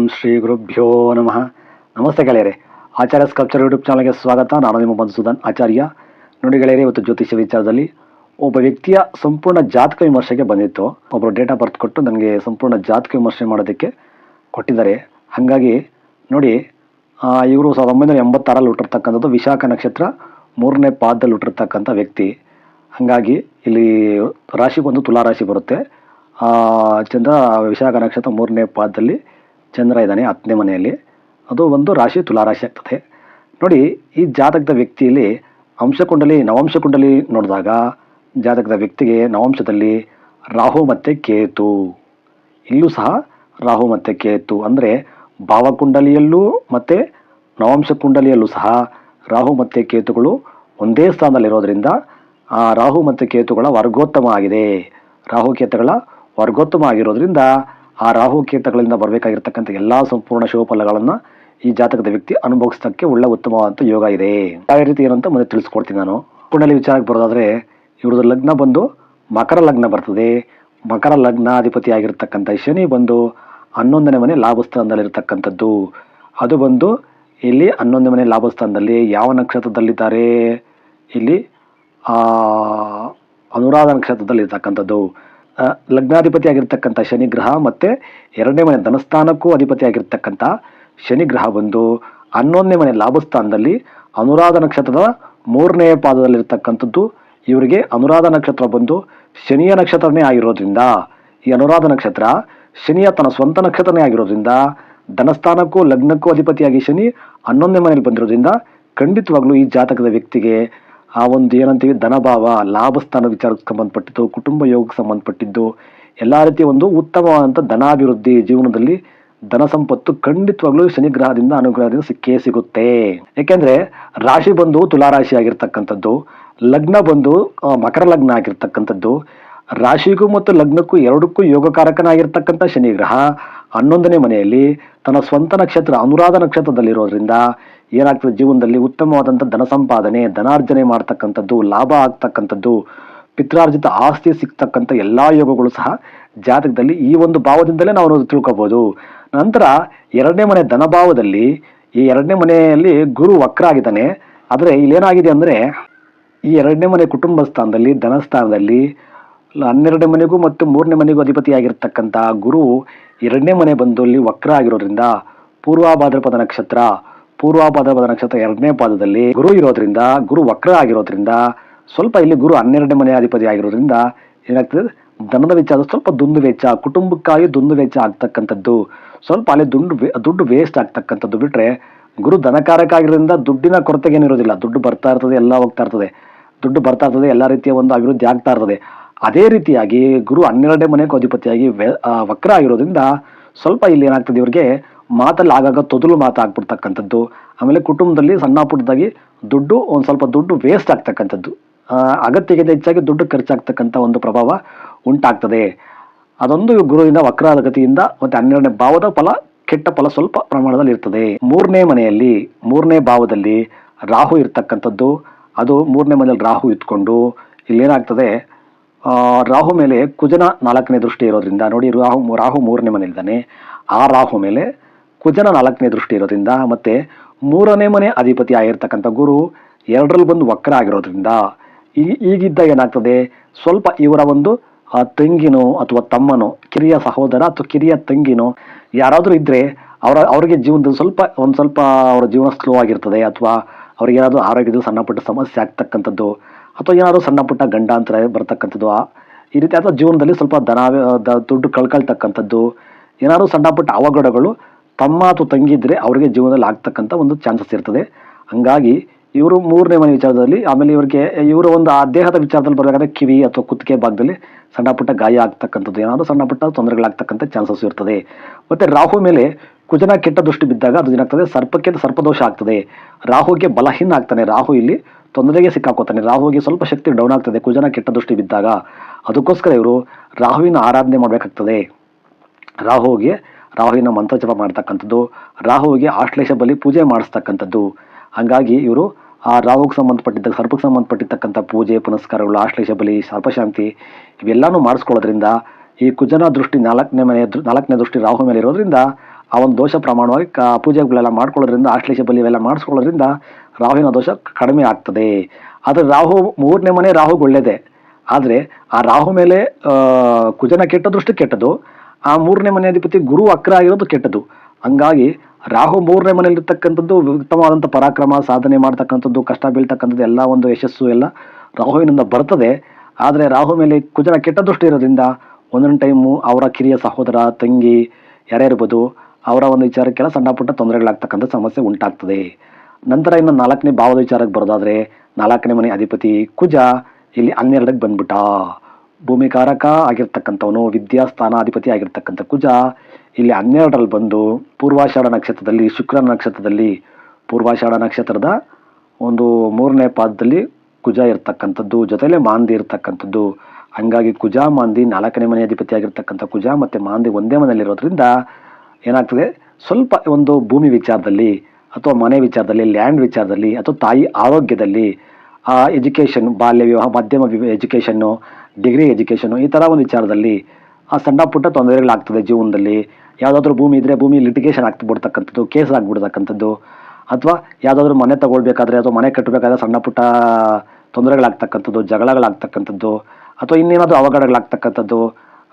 ಓಂ ಶ್ರೀ ಗುರುಭ್ಯೋ ನಮಃ. ನಮಸ್ತೆ ಗೆಳೆಯರೆ. ಆಚಾರ್ಯ ಸ್ಕಲ್ಪ್ಚರ್ ಯೂಟ್ಯೂಬ್ ಚಾನಲ್ಗೆ ಸ್ವಾಗತ. ನಾನು ನಿಮ್ಮ ಮಧುಸೂದನ್ ಆಚಾರ್ಯ. ನೋಡಿ ಗೆಳೆಯರೆ, ಇವತ್ತು ಜ್ಯೋತಿಷ್ಯ ವಿಚಾರದಲ್ಲಿ ಒಬ್ಬ ವ್ಯಕ್ತಿಯ ಸಂಪೂರ್ಣ ಜಾತಕ ವಿಮರ್ಶೆಗೆ ಬಂದಿತ್ತು. ಒಬ್ಬರು ಡೇಟಾ ಬರ್ತ್ ಕೊಟ್ಟು ನನಗೆ ಸಂಪೂರ್ಣ ಜಾತಕ ವಿಮರ್ಶೆ ಮಾಡೋದಕ್ಕೆ ಕೊಟ್ಟಿದ್ದಾರೆ. ಹಾಗಾಗಿ ನೋಡಿ ಇವರು ಸಾವಿರದ ಒಂಬೈನೂರ ಎಂಬತ್ತಾರಲ್ಲಿ ಹುಟ್ಟಿರ್ತಕ್ಕಂಥದ್ದು ವಿಶಾಖ ನಕ್ಷತ್ರ, ಮೂರನೇ ಪಾದದಲ್ಲಿ ಹುಟ್ಟಿರ್ತಕ್ಕಂಥ ವ್ಯಕ್ತಿ. ಹಾಗಾಗಿ ಇಲ್ಲಿ ರಾಶಿ ಬಂದು ತುಲಾ ರಾಶಿ ಬರುತ್ತೆ ಚಂದ್ರ ವಿಶಾಖ ನಕ್ಷತ್ರ ಮೂರನೇ ಪಾದದಲ್ಲಿ ಚಂದ್ರ ಇದ್ದಾನೆ ಹತ್ತನೇ ಮನೆಯಲ್ಲಿ. ಅದು ಒಂದು ರಾಶಿ ತುಲಾ ರಾಶಿ ಆಗ್ತದೆ. ನೋಡಿ, ಈ ಜಾತಕದ ವ್ಯಕ್ತಿಯಲ್ಲಿ ಅಂಶಕುಂಡಲಿ, ನವಾಂಶ ಕುಂಡಲಿ ನೋಡಿದಾಗ ಜಾತಕದ ವ್ಯಕ್ತಿಗೆ ನವಾಂಶದಲ್ಲಿ ರಾಹು ಮತ್ತು ಕೇತು. ಇಲ್ಲೂ ಸಹ ರಾಹು ಮತ್ತು ಕೇತು. ಅಂದರೆ ಭಾವಕುಂಡಲಿಯಲ್ಲೂ ಮತ್ತು ನವಾಂಶ ಕುಂಡಲಿಯಲ್ಲೂ ಸಹ ರಾಹು ಮತ್ತು ಕೇತುಗಳು ಒಂದೇ ಸ್ಥಾನದಲ್ಲಿರೋದ್ರಿಂದ ಆ ರಾಹು ಮತ್ತು ಕೇತುಗಳ ವರ್ಗೋತ್ತಮ ಆಗಿದೆ. ರಾಹು ಕೇತುಗಳ ವರ್ಗೋತ್ತಮ ಆಗಿರೋದ್ರಿಂದ ಆ ರಾಹು ಕೇತುಗಳಿಂದ ಬರಬೇಕಾಗಿರ್ತಕ್ಕಂಥ ಎಲ್ಲ ಸಂಪೂರ್ಣ ಶುಭಫಲಗಳನ್ನು ಈ ಜಾತಕದ ವ್ಯಕ್ತಿ ಅನುಭವಿಸೋದಕ್ಕೆ ಒಳ್ಳೆ ಉತ್ತಮವಾದಂಥ ಯೋಗ ಇದೆ. ಯಾವ ರೀತಿ ಏನಂತ ಮುಂದೆ ತಿಳಿಸ್ಕೊಡ್ತೀನಿ ನಾನು. ಕುಂಡಲಿ ವಿಚಾರಕ್ಕೆ ಬರೋದಾದರೆ ಇವ್ರದ್ದು ಲಗ್ನ ಬಂದು ಮಕರ ಲಗ್ನ ಬರ್ತದೆ. ಮಕರ ಲಗ್ನಾಧಿಪತಿ ಆಗಿರ್ತಕ್ಕಂಥ ಶನಿ ಬಂದು ಹನ್ನೊಂದನೇ ಮನೆ ಲಾಭಸ್ಥಾನದಲ್ಲಿರ್ತಕ್ಕಂಥದ್ದು ಅದು ಬಂದು ಇಲ್ಲಿ ಹನ್ನೊಂದನೇ ಮನೆ ಲಾಭಸ್ಥಾನದಲ್ಲಿ ಯಾವ ನಕ್ಷತ್ರದಲ್ಲಿದ್ದಾರೆ? ಇಲ್ಲಿ ಅನುರಾಧ ನಕ್ಷತ್ರದಲ್ಲಿ ಇರ್ತಕ್ಕಂಥದ್ದು ಆ, ಲಗ್ನಾಧಿಪತಿ ಆಗಿರ್ತಕ್ಕಂಥ ಶನಿ ಗ್ರಹ ಮತ್ತೆ ಎರಡನೇ ಮನೆ ಧನಸ್ಥಾನಕ್ಕೂ ಅಧಿಪತಿ ಆಗಿರ್ತಕ್ಕಂಥ ಶನಿ ಗ್ರಹ ಬಂದು ಹನ್ನೊಂದನೇ ಮನೆ ಲಾಭಸ್ಥಾನದಲ್ಲಿ ಅನುರಾಧ ನಕ್ಷತ್ರದ ಮೂರನೇ ಪಾದದಲ್ಲಿರ್ತಕ್ಕಂಥದ್ದು. ಇವರಿಗೆ ಅನುರಾಧ ನಕ್ಷತ್ರ ಬಂದು ಶನಿಯ ನಕ್ಷತ್ರನೇ ಆಗಿರೋದ್ರಿಂದ, ಈ ಅನುರಾಧ ನಕ್ಷತ್ರ ಶನಿಯ ತನ್ನ ಸ್ವಂತ ನಕ್ಷತ್ರನೇ ಆಗಿರೋದ್ರಿಂದ, ಧನಸ್ಥಾನಕ್ಕೂ ಲಗ್ನಕ್ಕೂ ಅಧಿಪತಿಯಾಗಿ ಶನಿ ಹನ್ನೊಂದನೇ ಮನೆಯಲ್ಲಿ ಬಂದಿರೋದ್ರಿಂದ ಖಂಡಿತವಾಗ್ಲೂ ಈ ಜಾತಕದ ವ್ಯಕ್ತಿಗೆ ಆ ಒಂದು ಏನಂತೀವಿ ಧನಭಾವ, ಲಾಭಸ್ಥಾನ ವಿಚಾರಕ್ಕೆ ಸಂಬಂಧಪಟ್ಟಿದ್ದು, ಕುಟುಂಬ ಯೋಗಕ್ಕೆ ಸಂಬಂಧಪಟ್ಟಿದ್ದು, ಎಲ್ಲ ರೀತಿಯ ಒಂದು ಉತ್ತಮವಾದಂಥ ಧನಾಭಿವೃದ್ಧಿ ಜೀವನದಲ್ಲಿ ಧನ ಸಂಪತ್ತು ಖಂಡಿತವಾಗ್ಲೂ ಶನಿಗ್ರಹದಿಂದ, ಅನುಗ್ರಹದಿಂದ ಸಿಕ್ಕೇ ಸಿಗುತ್ತೆ. ಯಾಕೆಂದ್ರೆ ರಾಶಿ ಬಂದು ತುಲಾ ರಾಶಿ ಆಗಿರ್ತಕ್ಕಂಥದ್ದು, ಲಗ್ನ ಬಂದು ಮಕರ ಲಗ್ನ ಆಗಿರ್ತಕ್ಕಂಥದ್ದು, ರಾಶಿಗೂ ಮತ್ತು ಲಗ್ನಕ್ಕೂ ಎರಡಕ್ಕೂ ಯೋಗಕಾರಕನಾಗಿರ್ತಕ್ಕಂಥ ಶನಿಗ್ರಹ ಹನ್ನೊಂದನೇ ಮನೆಯಲ್ಲಿ ತನ್ನ ಸ್ವಂತ ನಕ್ಷತ್ರ, ಅನುರಾಧ ನಕ್ಷತ್ರದಲ್ಲಿರೋದ್ರಿಂದ ಏನಾಗ್ತದೆ ಜೀವನದಲ್ಲಿ ಉತ್ತಮವಾದಂಥ ಧನ ಸಂಪಾದನೆ, ಧನಾರ್ಜನೆ ಮಾಡ್ತಕ್ಕಂಥದ್ದು, ಲಾಭ ಆಗ್ತಕ್ಕಂಥದ್ದು, ಪಿತ್ರಾರ್ಜಿತ ಆಸ್ತಿ ಸಿಗ್ತಕ್ಕಂಥ ಎಲ್ಲ ಯೋಗಗಳು ಸಹ ಜಾತಕದಲ್ಲಿ ಈ ಒಂದು ಭಾವದಿಂದಲೇ ನಾವು ತಿಳ್ಕೋಬಹುದು ನಂತರ ಎರಡನೇ ಮನೆ ಧನಭಾವದಲ್ಲಿ ಈ ಎರಡನೇ ಮನೆಯಲ್ಲಿ ಗುರು ವಕ್ರ ಆಗಿದ್ದಾನೆ ಆದರೆ ಇಲ್ಲೇನಾಗಿದೆ ಅಂದರೆ ಈ ಎರಡನೇ ಮನೆ ಕುಟುಂಬ ಸ್ಥಾನದಲ್ಲಿ ಧನಸ್ಥಾನದಲ್ಲಿ ಹನ್ನೆರಡನೇ ಮನೆಗೂ ಮತ್ತು ಮೂರನೇ ಮನೆಗೂ ಅಧಿಪತಿಯಾಗಿರ್ತಕ್ಕಂಥ ಗುರು ಎರಡನೇ ಮನೆ ಬಂದು ಅಲ್ಲಿ ವಕ್ರ ಆಗಿರೋದ್ರಿಂದ ಪೂರ್ವಭಾದ್ರಪದ ನಕ್ಷತ್ರ ಪೂರ್ವಾಭಾದ್ರಪದ ನಕ್ಷತ್ರ ಎರಡನೇ ಪಾದದಲ್ಲಿ ಗುರು ಇರೋದ್ರಿಂದ, ಗುರು ವಕ್ರ ಆಗಿರೋದ್ರಿಂದ, ಸ್ವಲ್ಪ ಇಲ್ಲಿ ಗುರು ಹನ್ನೆರಡನೇ ಮನೆ ಅಧಿಪತಿ ಆಗಿರೋದ್ರಿಂದ ಏನಾಗ್ತದೆ? ಧನದ ವೆಚ್ಚ ಸ್ವಲ್ಪ ದುಂದು ವೆಚ್ಚ, ಕುಟುಂಬಕ್ಕಾಗಿ ದುಂದು ವೆಚ್ಚ ಆಗ್ತಕ್ಕಂಥದ್ದು. ಸ್ವಲ್ಪ ಅಲ್ಲಿ ದುಡ್ಡು ವೇ- ದುಡ್ಡು ವೇಸ್ಟ್ ಆಗ್ತಕ್ಕಂಥದ್ದು ಬಿಟ್ಟರೆ ಗುರು ಧನಕಾರಕ ಆಗಿರೋದ್ರಿಂದ ದುಡ್ಡಿನ ಕೊರತೆಗೇನಿರೋದಿಲ್ಲ ದುಡ್ಡು ಬರ್ತಾ ಇರ್ತದೆ, ಎಲ್ಲ ಹೋಗ್ತಾ ಇರ್ತದೆ. ದುಡ್ಡು ಬರ್ತಾ ಇರ್ತದೆ, ಎಲ್ಲ ರೀತಿಯ ಒಂದು ಅಭಿವೃದ್ಧಿ ಆಗ್ತಾ ಇರ್ತದೆ. ಅದೇ ರೀತಿಯಾಗಿ ಗುರು ಹನ್ನೆರಡನೇ ಮನೆಗೆ ಅಧಿಪತಿಯಾಗಿ ವಕ್ರ ಆಗಿರೋದ್ರಿಂದ ಸ್ವಲ್ಪ ಇಲ್ಲಿ ಏನಾಗ್ತದೆ ಇವ್ರಿಗೆ? ಮಾತಲ್ಲಿ ಆಗಾಗ ತೊದಲು ಮಾತಾಗ್ಬಿಡ್ತಕ್ಕಂಥದ್ದು. ಆಮೇಲೆ ಕುಟುಂಬದಲ್ಲಿ ಸಣ್ಣ ಪುಟ್ಟದಾಗಿ ದುಡ್ಡು ಒಂದು ಸ್ವಲ್ಪ ದುಡ್ಡು ವೇಸ್ಟ್ ಆಗ್ತಕ್ಕಂಥದ್ದು. ಅಗತ್ಯಕ್ಕಿಂತ ಹೆಚ್ಚಾಗಿ ದುಡ್ಡು ಖರ್ಚಾಗ್ತಕ್ಕಂಥ ಒಂದು ಪ್ರಭಾವ ಉಂಟಾಗ್ತದೆ. ಅದೊಂದು ಗುರುವಿನ ವಕ್ರಾಗತಿಯಿಂದ ಮತ್ತು ಹನ್ನೆರಡನೇ ಭಾವದ ಫಲ, ಕೆಟ್ಟ ಫಲ ಸ್ವಲ್ಪ ಪ್ರಮಾಣದಲ್ಲಿ ಇರ್ತದೆ. ಮೂರನೇ ಮನೆಯಲ್ಲಿ, ಮೂರನೇ ಭಾವದಲ್ಲಿ ರಾಹು ಇರ್ತಕ್ಕಂಥದ್ದು. ಅದು ಮೂರನೇ ಮನೆಯಲ್ಲಿ ರಾಹು ಇತ್ಕೊಂಡು ಇಲ್ಲೇನಾಗ್ತದೆ? ರಾಹು ಮೇಲೆ ಕುಜನ ನಾಲ್ಕನೇ ದೃಷ್ಟಿ ಇರೋದ್ರಿಂದ ನೋಡಿ, ರಾಹು ರಾಹು ಮೂರನೇ ಮನೆಯಲ್ಲಿದ್ದಾನೆ. ಆ ರಾಹು ಮೇಲೆ ಕುಜನ ನಾಲ್ಕನೇ ದೃಷ್ಟಿ ಇರೋದ್ರಿಂದ ಮತ್ತೆ ಮೂರನೇ ಮನೆ ಅಧಿಪತಿ ಆಗಿರ್ತಕ್ಕಂಥ ಗುರು ಎರಡರಲ್ಲಿ ಬಂದು ವಕ್ರ ಆಗಿರೋದ್ರಿಂದ ಈ ಈಗಿದ್ದ ಏನಾಗ್ತದೆ? ಸ್ವಲ್ಪ ಇವರ ಒಂದು ತಂಗಿನೋ ಅಥವಾ ತಮ್ಮನೋ, ಕಿರಿಯ ಸಹೋದರ ಅಥವಾ ಕಿರಿಯ ತಂಗಿನೋ ಯಾರಾದರೂ ಇದ್ದರೆ ಅವರ, ಅವರಿಗೆ ಜೀವನದಲ್ಲಿ ಸ್ವಲ್ಪ, ಒಂದು ಸ್ವಲ್ಪ ಅವರ ಜೀವನ ಸ್ಲೋ ಆಗಿರ್ತದೆ ಅಥವಾ ಅವ್ರಿಗೆ ಏನಾದರೂ ಆರೋಗ್ಯದ ಸಣ್ಣ ಪುಟ್ಟ ಸಮಸ್ಯೆ ಆಗ್ತಕ್ಕಂಥದ್ದು ಅಥವಾ ಏನಾದರೂ ಸಣ್ಣ ಪುಟ್ಟ ಗಂಡಾಂತರ ಬರ್ತಕ್ಕಂಥದ್ದು ಈ ರೀತಿ ಅಥವಾ ಜೀವನದಲ್ಲಿ ಸ್ವಲ್ಪ ದನ ದುಡ್ಡು ಕಳ್ಕೊಳ್ತಕ್ಕಂಥದ್ದು, ಏನಾದರೂ ಸಣ್ಣ ಪುಟ್ಟ ಅವಘಡಗಳು ತಮ್ಮ ಅಥವಾ ತಂಗಿ ಇದ್ದರೆ ಅವರಿಗೆ ಜೀವನದಲ್ಲಿ ಆಗ್ತಕ್ಕಂಥ ಒಂದು ಚಾನ್ಸಸ್ ಇರ್ತದೆ. ಹಂಗಾಗಿ ಇವರು ಮೂರನೇ ಮನೆ ವಿಚಾರದಲ್ಲಿ, ಆಮೇಲೆ ಇವರಿಗೆ, ಇವರ ಒಂದು ಆ ದೇಹದ ವಿಚಾರದಲ್ಲಿ ಬರಬೇಕಾದ್ರೆ ಕಿವಿ ಅಥವಾ ಕುತ್ತಿಗೆ ಭಾಗದಲ್ಲಿ ಸಣ್ಣ ಪುಟ್ಟ ಗಾಯ ಆಗ್ತಕ್ಕಂಥದ್ದು, ಏನಾದರೂ ಸಣ್ಣ ಪುಟ್ಟ ತೊಂದರೆಗಳಾಗ್ತಕ್ಕಂಥ ಚಾನ್ಸಸ್ ಇರ್ತದೆ. ಮತ್ತು ರಾಹು ಮೇಲೆ ಕುಜನ ಕೆಟ್ಟ ದೃಷ್ಟಿ ಬಿದ್ದಾಗ ಅದು ಏನಾಗ್ತದೆ? ಸರ್ಪಕ್ಕೆ ಸರ್ಪದೋಷ ಆಗ್ತದೆ. ರಾಹುಗೆ ಬಲಹೀನ ಆಗ್ತಾನೆ. ರಾಹು ಇಲ್ಲಿ ತೊಂದರೆಗೆ ಸಿಕ್ಕಾಕೋತಾನೆ. ರಾಹುಗೆ ಸ್ವಲ್ಪ ಶಕ್ತಿ ಡೌನ್ ಆಗ್ತದೆ ಕುಜನ ಕೆಟ್ಟ ದೃಷ್ಟಿ ಬಿದ್ದಾಗ. ಅದಕ್ಕೋಸ್ಕರ ಇವರು ರಾಹುವಿನ ಆರಾಧನೆ ಮಾಡಬೇಕಾಗ್ತದೆ. ರಾಹುವಿಗೆ ರಾಹುವಿನ ಮಂತ್ರ ಜಪ ಮಾಡ್ತಕ್ಕಂಥದ್ದು, ರಾಹುವಿಗೆ ಆಶ್ಲೇಷ ಬಲಿ ಪೂಜೆ ಮಾಡಿಸ್ತಕ್ಕಂಥದ್ದು. ಹಾಗಾಗಿ ಇವರು ಆ ರಾಹುಗೆ ಸಂಬಂಧಪಟ್ಟಿದ್ದ, ಸರ್ಪಕ್ಕೆ ಸಂಬಂಧಪಟ್ಟಿರ್ತಕ್ಕಂಥ ಪೂಜೆ, ಪುನಸ್ಕಾರಗಳು, ಆಶ್ಲೇಷ ಬಲಿ, ಸರ್ಪಶಾಂತಿ ಇವೆಲ್ಲನೂ ಮಾಡಿಸ್ಕೊಳ್ಳೋದ್ರಿಂದ ಈ ಕುಜನ ದೃಷ್ಟಿ ನಾಲ್ಕನೇ ಮನೆ ನಾಲ್ಕನೇ ದೃಷ್ಟಿ ರಾಹು ಮೇಲೆ ಇರೋದ್ರಿಂದ ಆ ಒಂದು ದೋಷ ಪ್ರಮಾಣವಾಗಿ ಕ, ಪೂಜೆಗಳೆಲ್ಲ ಮಾಡ್ಕೊಳ್ಳೋದ್ರಿಂದ, ಆಶ್ಲೇಷ ಬಲಿ ಇವೆಲ್ಲ ಮಾಡಿಸ್ಕೊಳ್ಳೋದ್ರಿಂದ ರಾಹುವಿನ ದೋಷ ಕಡಿಮೆ ಆಗ್ತದೆ. ಆದರೆ ರಾಹು ಮೂರನೇ ಮನೆ ರಾಹುಗೆ ಒಳ್ಳೆಯದೇ ಆದರೆ ಆ ರಾಹು ಮೇಲೆ ಕುಜನ ಕೆಟ್ಟ ದೃಷ್ಟಿ ಕೆಟ್ಟದು ಆ ಮೂರನೇ ಮನೆ ಅಧಿಪತಿ ಗುರು ಅಕ್ರ ಆಗಿರೋದು ಕೆಟ್ಟದು ಹಂಗಾಗಿ ರಾಹು ಮೂರನೇ ಮನೆಯಲ್ಲಿರ್ತಕ್ಕಂಥದ್ದು ಉತ್ತಮವಾದಂಥ ಪರಾಕ್ರಮ, ಸಾಧನೆ ಮಾಡ್ತಕ್ಕಂಥದ್ದು, ಕಷ್ಟ ಬೀಳ್ತಕ್ಕಂಥದ್ದು ಎಲ್ಲ ಒಂದು ಯಶಸ್ಸು ಎಲ್ಲ ರಾಹುವಿನಿಂದ ಬರ್ತದೆ. ಆದರೆ ರಾಹು ಮೇಲೆ ಕುಜನ ಕೆಟ್ಟ ದೃಷ್ಟಿ ಇರೋದ್ರಿಂದ ಒಂದೊಂದು ಟೈಮು ಅವರ ಕಿರಿಯ ಸಹೋದರ, ತಂಗಿ ಯಾರೇ ಇರ್ಬೋದು ಅವರ ಒಂದು ವಿಚಾರಕ್ಕೆಲ್ಲ ಸಣ್ಣ ಪುಟ್ಟ ತೊಂದರೆಗಳಾಗ್ತಕ್ಕಂಥ ಸಮಸ್ಯೆ ಉಂಟಾಗ್ತದೆ. ನಂತರ ಇನ್ನು ನಾಲ್ಕನೇ ಭಾವದ ವಿಚಾರಕ್ಕೆ ಬರೋದಾದರೆ ನಾಲ್ಕನೇ ಮನೆ ಅಧಿಪತಿ ಕುಜ ಇಲ್ಲಿ ಹನ್ನೆರಡಕ್ಕೆ ಬಂದ್ಬಿಟ್ಟ. ಭೂಮಿಕಾರಕ ಆಗಿರ್ತಕ್ಕಂಥವನು ವಿದ್ಯಾಸ್ಥಾನಾಧಿಪತಿ ಆಗಿರ್ತಕ್ಕಂಥ ಕುಜ, ಇಲ್ಲಿ ಹನ್ನೆರಡರಲ್ಲಿ ಬಂದು ಪೂರ್ವಾಷಾಢ ನಕ್ಷತ್ರದಲ್ಲಿ ಶುಕ್ರ ನಕ್ಷತ್ರದಲ್ಲಿ ಪೂರ್ವಾಷಾಢ ನಕ್ಷತ್ರದ ಒಂದು ಮೂರನೇ ಪಾದದಲ್ಲಿ ಕುಜ ಇರ್ತಕ್ಕಂಥದ್ದು, ಜೊತೆಲೆ ಮಾಂದಿ ಇರ್ತಕ್ಕಂಥದ್ದು. ಹಂಗಾಗಿ ಕುಜ, ಮಾಂದಿ ನಾಲ್ಕನೇ ಮನೆ ಅಧಿಪತಿ ಆಗಿರ್ತಕ್ಕಂಥ ಕುಜ ಮತ್ತು ಮಾಂದಿ ಒಂದೇ ಮನೆಯಲ್ಲಿರೋದ್ರಿಂದ ಏನಾಗ್ತದೆ? ಸ್ವಲ್ಪ ಒಂದು ಭೂಮಿ ವಿಚಾರದಲ್ಲಿ ಅಥವಾ ಮನೆ ವಿಚಾರದಲ್ಲಿ ಲ್ಯಾಂಡ್ ವಿಚಾರದಲ್ಲಿ ಅಥವಾ ತಾಯಿ ಆರೋಗ್ಯದಲ್ಲಿ ಎಜುಕೇಷನ್ ಬಾಲ್ಯ ವಿವಾಹ, ಮಧ್ಯಮ ಎಜುಕೇಷನ್ನು ಡಿಗ್ರಿ ಎಜುಕೇಷನು ಈ ಥರ ಒಂದು ವಿಚಾರದಲ್ಲಿ, ಆ ಸಣ್ಣ ಪುಟ್ಟ ತೊಂದರೆಗಳಾಗ್ತದೆ ಜೀವನದಲ್ಲಿ. ಯಾವುದಾದ್ರೂ ಭೂಮಿ ಇದ್ದರೆ ಭೂಮಿ ಲಿಟಿಗೇಷನ್ ಆಗ್ಬಿಡ್ತಕ್ಕಂಥದ್ದು ಕೇಸ್ ಆಗ್ಬಿಡ್ತಕ್ಕಂಥದ್ದು, ಅಥವಾ ಯಾವುದಾದ್ರೂ ಮನೆ ತಗೊಳ್ಬೇಕಾದ್ರೆ ಅಥವಾ ಮನೆ ಕಟ್ಟಬೇಕಾದ್ರೆ ಸಣ್ಣ ಪುಟ್ಟ ತೊಂದರೆಗಳಾಗ್ತಕ್ಕಂಥದ್ದು, ಜಗಳಗಳಾಗ್ತಕ್ಕಂಥದ್ದು, ಅಥವಾ ಇನ್ನೇನಾದರೂ ಅವಘಡಗಳಾಗ್ತಕ್ಕಂಥದ್ದು,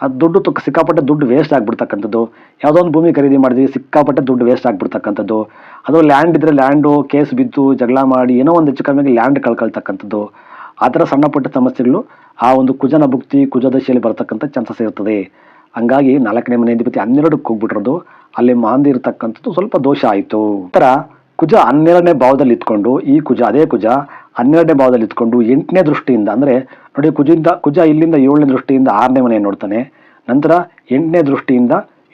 ಆ ದುಡ್ಡು ತು ಸಿಕ್ಕಾಪಟ್ಟೆ ದುಡ್ಡು ವೇಸ್ಟ್ ಆಗಿಬಿಡ್ತಕ್ಕಂಥದ್ದು, ಯಾವುದೋ ಒಂದು ಭೂಮಿ ಖರೀದಿ ಮಾಡಿದ್ವಿ, ಸಿಕ್ಕಾಪಟ್ಟೆ ದುಡ್ಡು ವೇಸ್ಟ್ ಆಗಿಬಿಡ್ತಕ್ಕಂಥದ್ದು, ಅದು ಲ್ಯಾಂಡ್ ಇದ್ದರೆ ಲ್ಯಾಂಡು ಕೇಸ್ ಬಿದ್ದು ಜಗಳ ಮಾಡಿ ಏನೋ ಒಂದು ಹೆಚ್ಚು ಕಮ್ಮಿಗೆ ಲ್ಯಾಂಡ್ ಕಳ್ಕೊಳ್ತಕ್ಕಂಥದ್ದು ಆ ಥರ ಸಣ್ಣ ಪುಟ್ಟ ಸಮಸ್ಯೆಗಳು ಆ ಒಂದು ಕುಜನ ಭುಕ್ತಿ ಕುಜದಶೆಯಲ್ಲಿ ಬರ್ತಕ್ಕಂಥ ಚಾನ್ಸಸ್ ಇರ್ತದೆ ಹಂಗಾಗಿ ನಾಲ್ಕನೇ ಮನೆ ಅಧಿಪತಿ ಹನ್ನೆರಡಕ್ಕೆ ಹೋಗ್ಬಿಟ್ರದು ಅಲ್ಲಿ ಮಾಂದಿ ಇರತಕ್ಕಂಥದ್ದು ಸ್ವಲ್ಪ ದೋಷ ಆಯಿತು. ಥರ ಕುಜ ಹನ್ನೆರಡನೇ ಭಾವದಲ್ಲಿ ಇತ್ಕೊಂಡು ಈ ಕುಜ, ಅದೇ ಕುಜ ಹನ್ನೆರಡನೇ ಭಾವದಲ್ಲಿ ಇತ್ಕೊಂಡು ಎಂಟನೇ ದೃಷ್ಟಿಯಿಂದ ಅಂದರೆ ನೋಡಿ ಕುಜಿಂದ, ಕುಜ ಇಲ್ಲಿಂದ ಏಳನೇ ದೃಷ್ಟಿಯಿಂದ ಆರನೇ ಮನೆ ನೋಡ್ತಾನೆ. ನಂತರ ಎಂಟನೇ ದೃಷ್ಟಿಯಿಂದ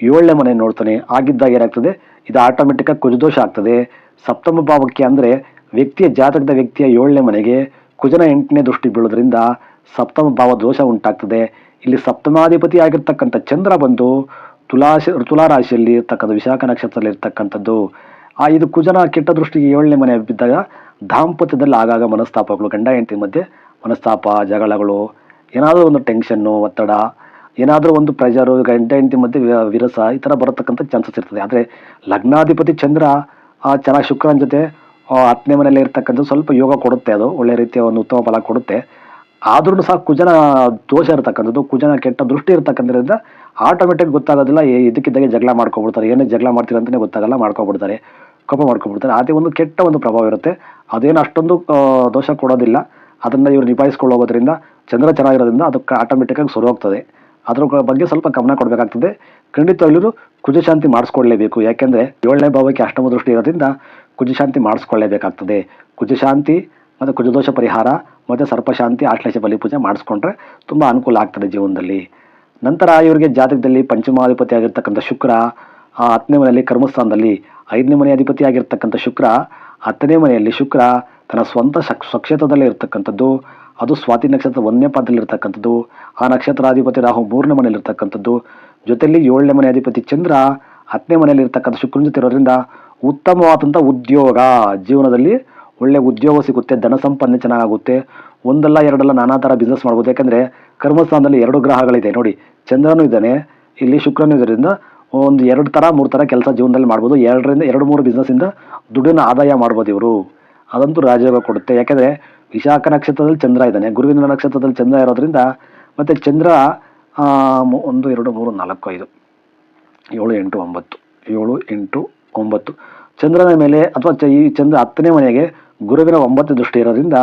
ಏಳನೇ ಮನೆ ನೋಡ್ತಾನೆ. ಆಗಿದ್ದಾಗ ಏನಾಗ್ತದೆ? ಇದು ಆಟೋಮೆಟಿಕ್ಕಾಗಿ ಕುಜದೋಷ ಆಗ್ತದೆ. ಸಪ್ತಮ ಭಾವಕ್ಕೆ ಅಂದರೆ ವ್ಯಕ್ತಿಯ, ಜಾತಕದ ವ್ಯಕ್ತಿಯ ಏಳನೇ ಮನೆಗೆ ಕುಜನ ಎಂಟನೇ ದೃಷ್ಟಿ ಬೀಳೋದ್ರಿಂದ ಸಪ್ತಮ ಭಾವ ದೋಷ ಉಂಟಾಗ್ತದೆ. ಇಲ್ಲಿ ಸಪ್ತಮಾಧಿಪತಿ ಆಗಿರ್ತಕ್ಕಂಥ ಚಂದ್ರ ಬಂದು ತುಲಾಶ ತುಲಾರಾಶಿಯಲ್ಲಿ ಇರ್ತಕ್ಕಂಥ ವಿಶಾಖ ನಕ್ಷತ್ರದಲ್ಲಿ ಇರ್ತಕ್ಕಂಥದ್ದು ಆ ಇದು ಕುಜನ ಕೆಟ್ಟ ದೃಷ್ಟಿಗೆ ಏಳನೇ ಮನೆ ಬಿದ್ದಾಗ ದಾಂಪತ್ಯದಲ್ಲಿ ಆಗಾಗ ಮನಸ್ತಾಪಗಳು, ಗಂಡ ಹೆಂಡತಿ ಮಧ್ಯೆ ಮನಸ್ತಾಪ, ಜಗಳಗಳು, ಏನಾದರೂ ಒಂದು ಟೆನ್ಷನ್ನು, ಒತ್ತಡ, ಏನಾದರೂ ಒಂದು ಪ್ರೆಷರು ಗಂಡ ಹೆಂಡತಿ ಮಧ್ಯೆ ವಿರಸ ಈ ಥರ ಬರತಕ್ಕಂಥ ಚಾನ್ಸಸ್ ಇರ್ತದೆ. ಆದರೆ ಲಗ್ನಾಧಿಪತಿ ಚಂದ್ರ ಆ ಚೆನ್ನಾಗಿ ಶುಕ್ರನ ಜೊತೆ ಹತ್ತನೇ ಮನೆಯಲ್ಲಿ ಇರ್ತಕ್ಕಂಥ ಸ್ವಲ್ಪ ಯೋಗ ಕೊಡುತ್ತೆ ಅದು, ಒಳ್ಳೆ ರೀತಿಯ ಒಂದು ಉತ್ತಮ ಫಲ ಕೊಡುತ್ತೆ. ಆದ್ರೂ ಸಹ ಕುಜನ ದೋಷ ಇರತಕ್ಕಂಥದ್ದು, ಕುಜನ ಕೆಟ್ಟ ದೃಷ್ಟಿ ಇರತಕ್ಕಂಥದ್ರಿಂದ ಆಟೋಮೆಟಿಕ್ ಗೊತ್ತಾಗೋದಿಲ್ಲ ಇದಕ್ಕಿದ್ದಾಗೆ ಜಗಳ ಮಾಡ್ಕೊಬಿಡ್ತಾರೆ, ಏನೇ ಜಗಳ ಮಾಡ್ತೀರ ಅಂತಲೇ ಗೊತ್ತಾಗಲ್ಲ, ಮಾಡ್ಕೊಬಿಡ್ತಾರೆ, ಕೋಪ ಮಾಡ್ಕೊಬಿಡ್ತಾರೆ. ಅದೇ ಒಂದು ಕೆಟ್ಟ ಒಂದು ಪ್ರಭಾವ ಇರುತ್ತೆ. ಅದೇನು ಅಷ್ಟೊಂದು ದೋಷ ಕೊಡೋದಿಲ್ಲ. ಅದನ್ನು ಇವರು ನಿಭಾಯಿಸ್ಕೊಂಡು ಹೋಗೋದ್ರಿಂದ, ಚಂದ್ರ ಚೆನ್ನಾಗಿರೋದ್ರಿಂದ ಅದಕ್ಕೆ ಆಟೋಮೆಟಿಕ್ಕಾಗಿ ಶುರು ಹೋಗ್ತದೆ. ಅದ್ರ ಬಗ್ಗೆ ಸ್ವಲ್ಪ ಗಮನ ಕೊಡಬೇಕಾಗ್ತದೆ. ಖಂಡಿತವಾಗ್ಲೂ ಕುಜಶಾಂತಿ ಮಾಡಿಸ್ಕೊಳ್ಳೇಬೇಕು. ಯಾಕೆಂದರೆ ಏಳನೇ ಭಾವಕ್ಕೆ ಅಷ್ಟಮ ದೃಷ್ಟಿ ಇರೋದ್ರಿಂದ ಕುಜಶಾಂತಿ ಮಾಡಿಸ್ಕೊಳ್ಳೇಬೇಕಾಗ್ತದೆ. ಕುಜಶಾಂತಿ ಮತ್ತು ಕುಜದೋಷ ಪರಿಹಾರ ಮತ್ತು ಸರ್ಪಶಾಂತಿ ಆಶ್ಲೇಷ ಬಲಿ ಪೂಜೆ ಮಾಡಿಸ್ಕೊಂಡ್ರೆ ತುಂಬ ಅನುಕೂಲ ಆಗ್ತದೆ ಜೀವನದಲ್ಲಿ. ನಂತರ ಇವರಿಗೆ ಜಾತಕದಲ್ಲಿ ಪಂಚಮಾಧಿಪತಿ ಆಗಿರ್ತಕ್ಕಂಥ ಶುಕ್ರ, ಆ ಹತ್ತನೇ ಮನೆಯಲ್ಲಿ ಕರ್ಮಸ್ಥಾನದಲ್ಲಿ ಐದನೇ ಮನೆ ಅಧಿಪತಿ ಆಗಿರ್ತಕ್ಕಂಥ ಶುಕ್ರ, ಹತ್ತನೇ ಮನೆಯಲ್ಲಿ ಶುಕ್ರ, ತನ್ನ ಸ್ವಂತ ಸ್ವಕ್ಷೇತ್ರದಲ್ಲೇ ಇರ್ತಕ್ಕಂಥದ್ದು, ಅದು ಸ್ವಾತಿ ನಕ್ಷತ್ರ ಒಂದನೇ ಪಾದದಲ್ಲಿ ಇರ್ತಕ್ಕಂಥದ್ದು, ಆ ನಕ್ಷತ್ರಾಧಿಪತಿ ರಾಹು ಮೂರನೇ ಮನೆಯಲ್ಲಿ ಇರ್ತಕ್ಕಂಥದ್ದು. ಜೊತೆಯಲ್ಲಿ ಏಳನೇ ಮನೆ ಅಧಿಪತಿ ಚಂದ್ರ, ಹತ್ತನೇ ಮನೆಯಲ್ಲಿ ಇರ್ತಕ್ಕಂಥ ಶುಕ್ರನ ಜೊತೆ ಇರೋದ್ರಿಂದ ಉತ್ತಮವಾದಂಥ ಉದ್ಯೋಗ. ಜೀವನದಲ್ಲಿ ಒಳ್ಳೆ ಉದ್ಯೋಗ ಸಿಗುತ್ತೆ, ಧನ ಸಂಪಾದನೆ ಚೆನ್ನಾಗುತ್ತೆ ಒಂದಲ್ಲ ಎರಡಲ್ಲ ನಾನಾ ಥರ ಬಿಸ್ನೆಸ್ ಮಾಡ್ಬೋದು. ಯಾಕಂದರೆ ಕರ್ಮಸ್ಥಾನದಲ್ಲಿ ಎರಡು ಗ್ರಹಗಳಿದೆ. ನೋಡಿ, ಚಂದ್ರನೂ ಇದ್ದಾನೆ, ಇಲ್ಲಿ ಶುಕ್ರನೂ ಇದರಿಂದ ಒಂದು ಎರಡು ಥರ ಮೂರು ಥರ ಕೆಲಸ ಜೀವನದಲ್ಲಿ ಮಾಡ್ಬೋದು. ಎರಡರಿಂದ, ಎರಡು ಮೂರು ಬಿಸ್ನೆಸ್ಸಿಂದ ದುಡ್ಡಿನ ಆದಾಯ ಮಾಡ್ಬೋದು ಇವರು. ಅದಂತೂ ರಾಜಯೋಗ ಕೊಡುತ್ತೆ. ಯಾಕೆಂದರೆ ವಿಶಾಖ ನಕ್ಷತ್ರದಲ್ಲಿ ಚಂದ್ರ ಇದ್ದಾನೆ, ಗುರುವಿನ ನಕ್ಷತ್ರದಲ್ಲಿ ಚಂದ್ರ ಇರೋದ್ರಿಂದ ಮತ್ತು ಚಂದ್ರ ಒಂದು, ಎರಡು, ಮೂರು, ನಾಲ್ಕು, ಐದು, ಏಳು, ಎಂಟು, ಒಂಬತ್ತು, ಏಳು, ಎಂಟು ಒಂಬತ್ತು. ಚಂದ್ರನ ಮೇಲೆ ಅಥವಾ ಈ ಚಂದ್ರ ಹತ್ತನೇ ಮನೆಗೆ ಗುರುವಿನ ಒಂಬತ್ತು ದೃಷ್ಟಿ ಇರೋದ್ರಿಂದ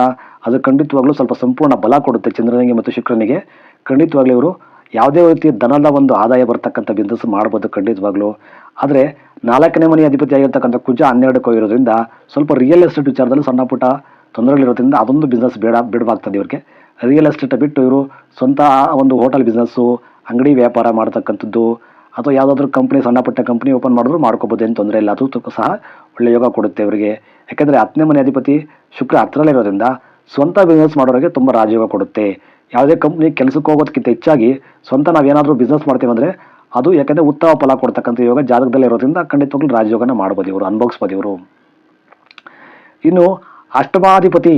ಅದು ಖಂಡಿತವಾಗ್ಲೂ ಸ್ವಲ್ಪ ಸಂಪೂರ್ಣ ಬಲ ಕೊಡುತ್ತೆ ಚಂದ್ರನಿಗೆ ಮತ್ತು ಶುಕ್ರನಿಗೆ. ಖಂಡಿತವಾಗ್ಲೂ ಇವರು ಯಾವುದೇ ರೀತಿಯ ಧನದ ಒಂದು ಆದಾಯ ಬರ್ತಕ್ಕಂಥ ಬಿಸ್ನೆಸ್ ಮಾಡ್ಬೋದು ಖಂಡಿತವಾಗ್ಲೂ. ಆದರೆ ನಾಲ್ಕನೇ ಮನೆ ಅಧಿಪತಿ ಆಗಿರ್ತಕ್ಕಂಥ ಕುಜ ಹನ್ನೆರಡಕ್ಕೂ ಇರೋದ್ರಿಂದ ಸ್ವಲ್ಪ ರಿಯಲ್ ಎಸ್ಟೇಟ್ ವಿಚಾರದಲ್ಲಿ ಸಣ್ಣ ಪುಟ್ಟ ತೊಂದರೆಗಳಿರೋದ್ರಿಂದ ಅದೊಂದು ಬಿಸ್ನೆಸ್ ಬೇಡ, ಬಿಡಬಾಗ್ತದೆ ಇವ್ರಿಗೆ. ರಿಯಲ್ ಎಸ್ಟೇಟ್ ಬಿಟ್ಟು ಇವರು ಸ್ವಂತ ಒಂದು ಹೋಟೆಲ್ ಬಿಸ್ನೆಸ್ಸು ಅಂಗಡಿ ವ್ಯಾಪಾರ ಮಾಡ್ತಕ್ಕಂಥದ್ದು ಅಥವಾ ಯಾವುದಾದ್ರೂ ಕಂಪ್ನಿ ಸಣ್ಣ ಪುಟ್ಟ ಕಂಪ್ನಿ ಓಪನ್ ಮಾಡಿದ್ರು ಮಾಡ್ಕೋಬೋದು, ಏನು ತೊಂದರೆ ಇಲ್ಲ. ಅದು ಸಹ ಒಳ್ಳೆ ಯೋಗ ಕೊಡುತ್ತೆ ಇವರಿಗೆ ಯಾಕೆಂದರೆ ಹತ್ತನೇ ಮನೆ ಅಧಿಪತಿ ಶುಕ್ರ ಹತ್ತರಲ್ಲಿರೋದ್ರಿಂದ ಸ್ವಂತ ಬಿಸ್ನೆಸ್ ಮಾಡೋರಿಗೆ ತುಂಬ ರಾಜಯೋಗ ಕೊಡುತ್ತೆ. ಯಾವುದೇ ಕಂಪ್ನಿ ಕೆಲಸಕ್ಕೆ ಹೋಗೋದಕ್ಕಿಂತ ಹೆಚ್ಚಾಗಿ ಸ್ವಂತ ನಾವೇನಾದರೂ ಬಿಸ್ನೆಸ್ ಮಾಡ್ತೀವಿ ಅಂದರೆ ಅದು ಯಾಕೆಂದರೆ ಉತ್ತಮ ಫಲ ಕೊಡ್ತಕ್ಕಂಥ ಯೋಗ ಜಾತಕದಲ್ಲಿ ಇರೋದ್ರಿಂದ ಖಂಡಿತವಾಗ್ಲೂ ರಾಜಯೋಗನ ಮಾಡ್ಬೋದು ಇವರು, ಅನುಭವಿಸ್ಬೋದು ಇವರು. ಇನ್ನು ಅಷ್ಟಮಾಧಿಪತಿ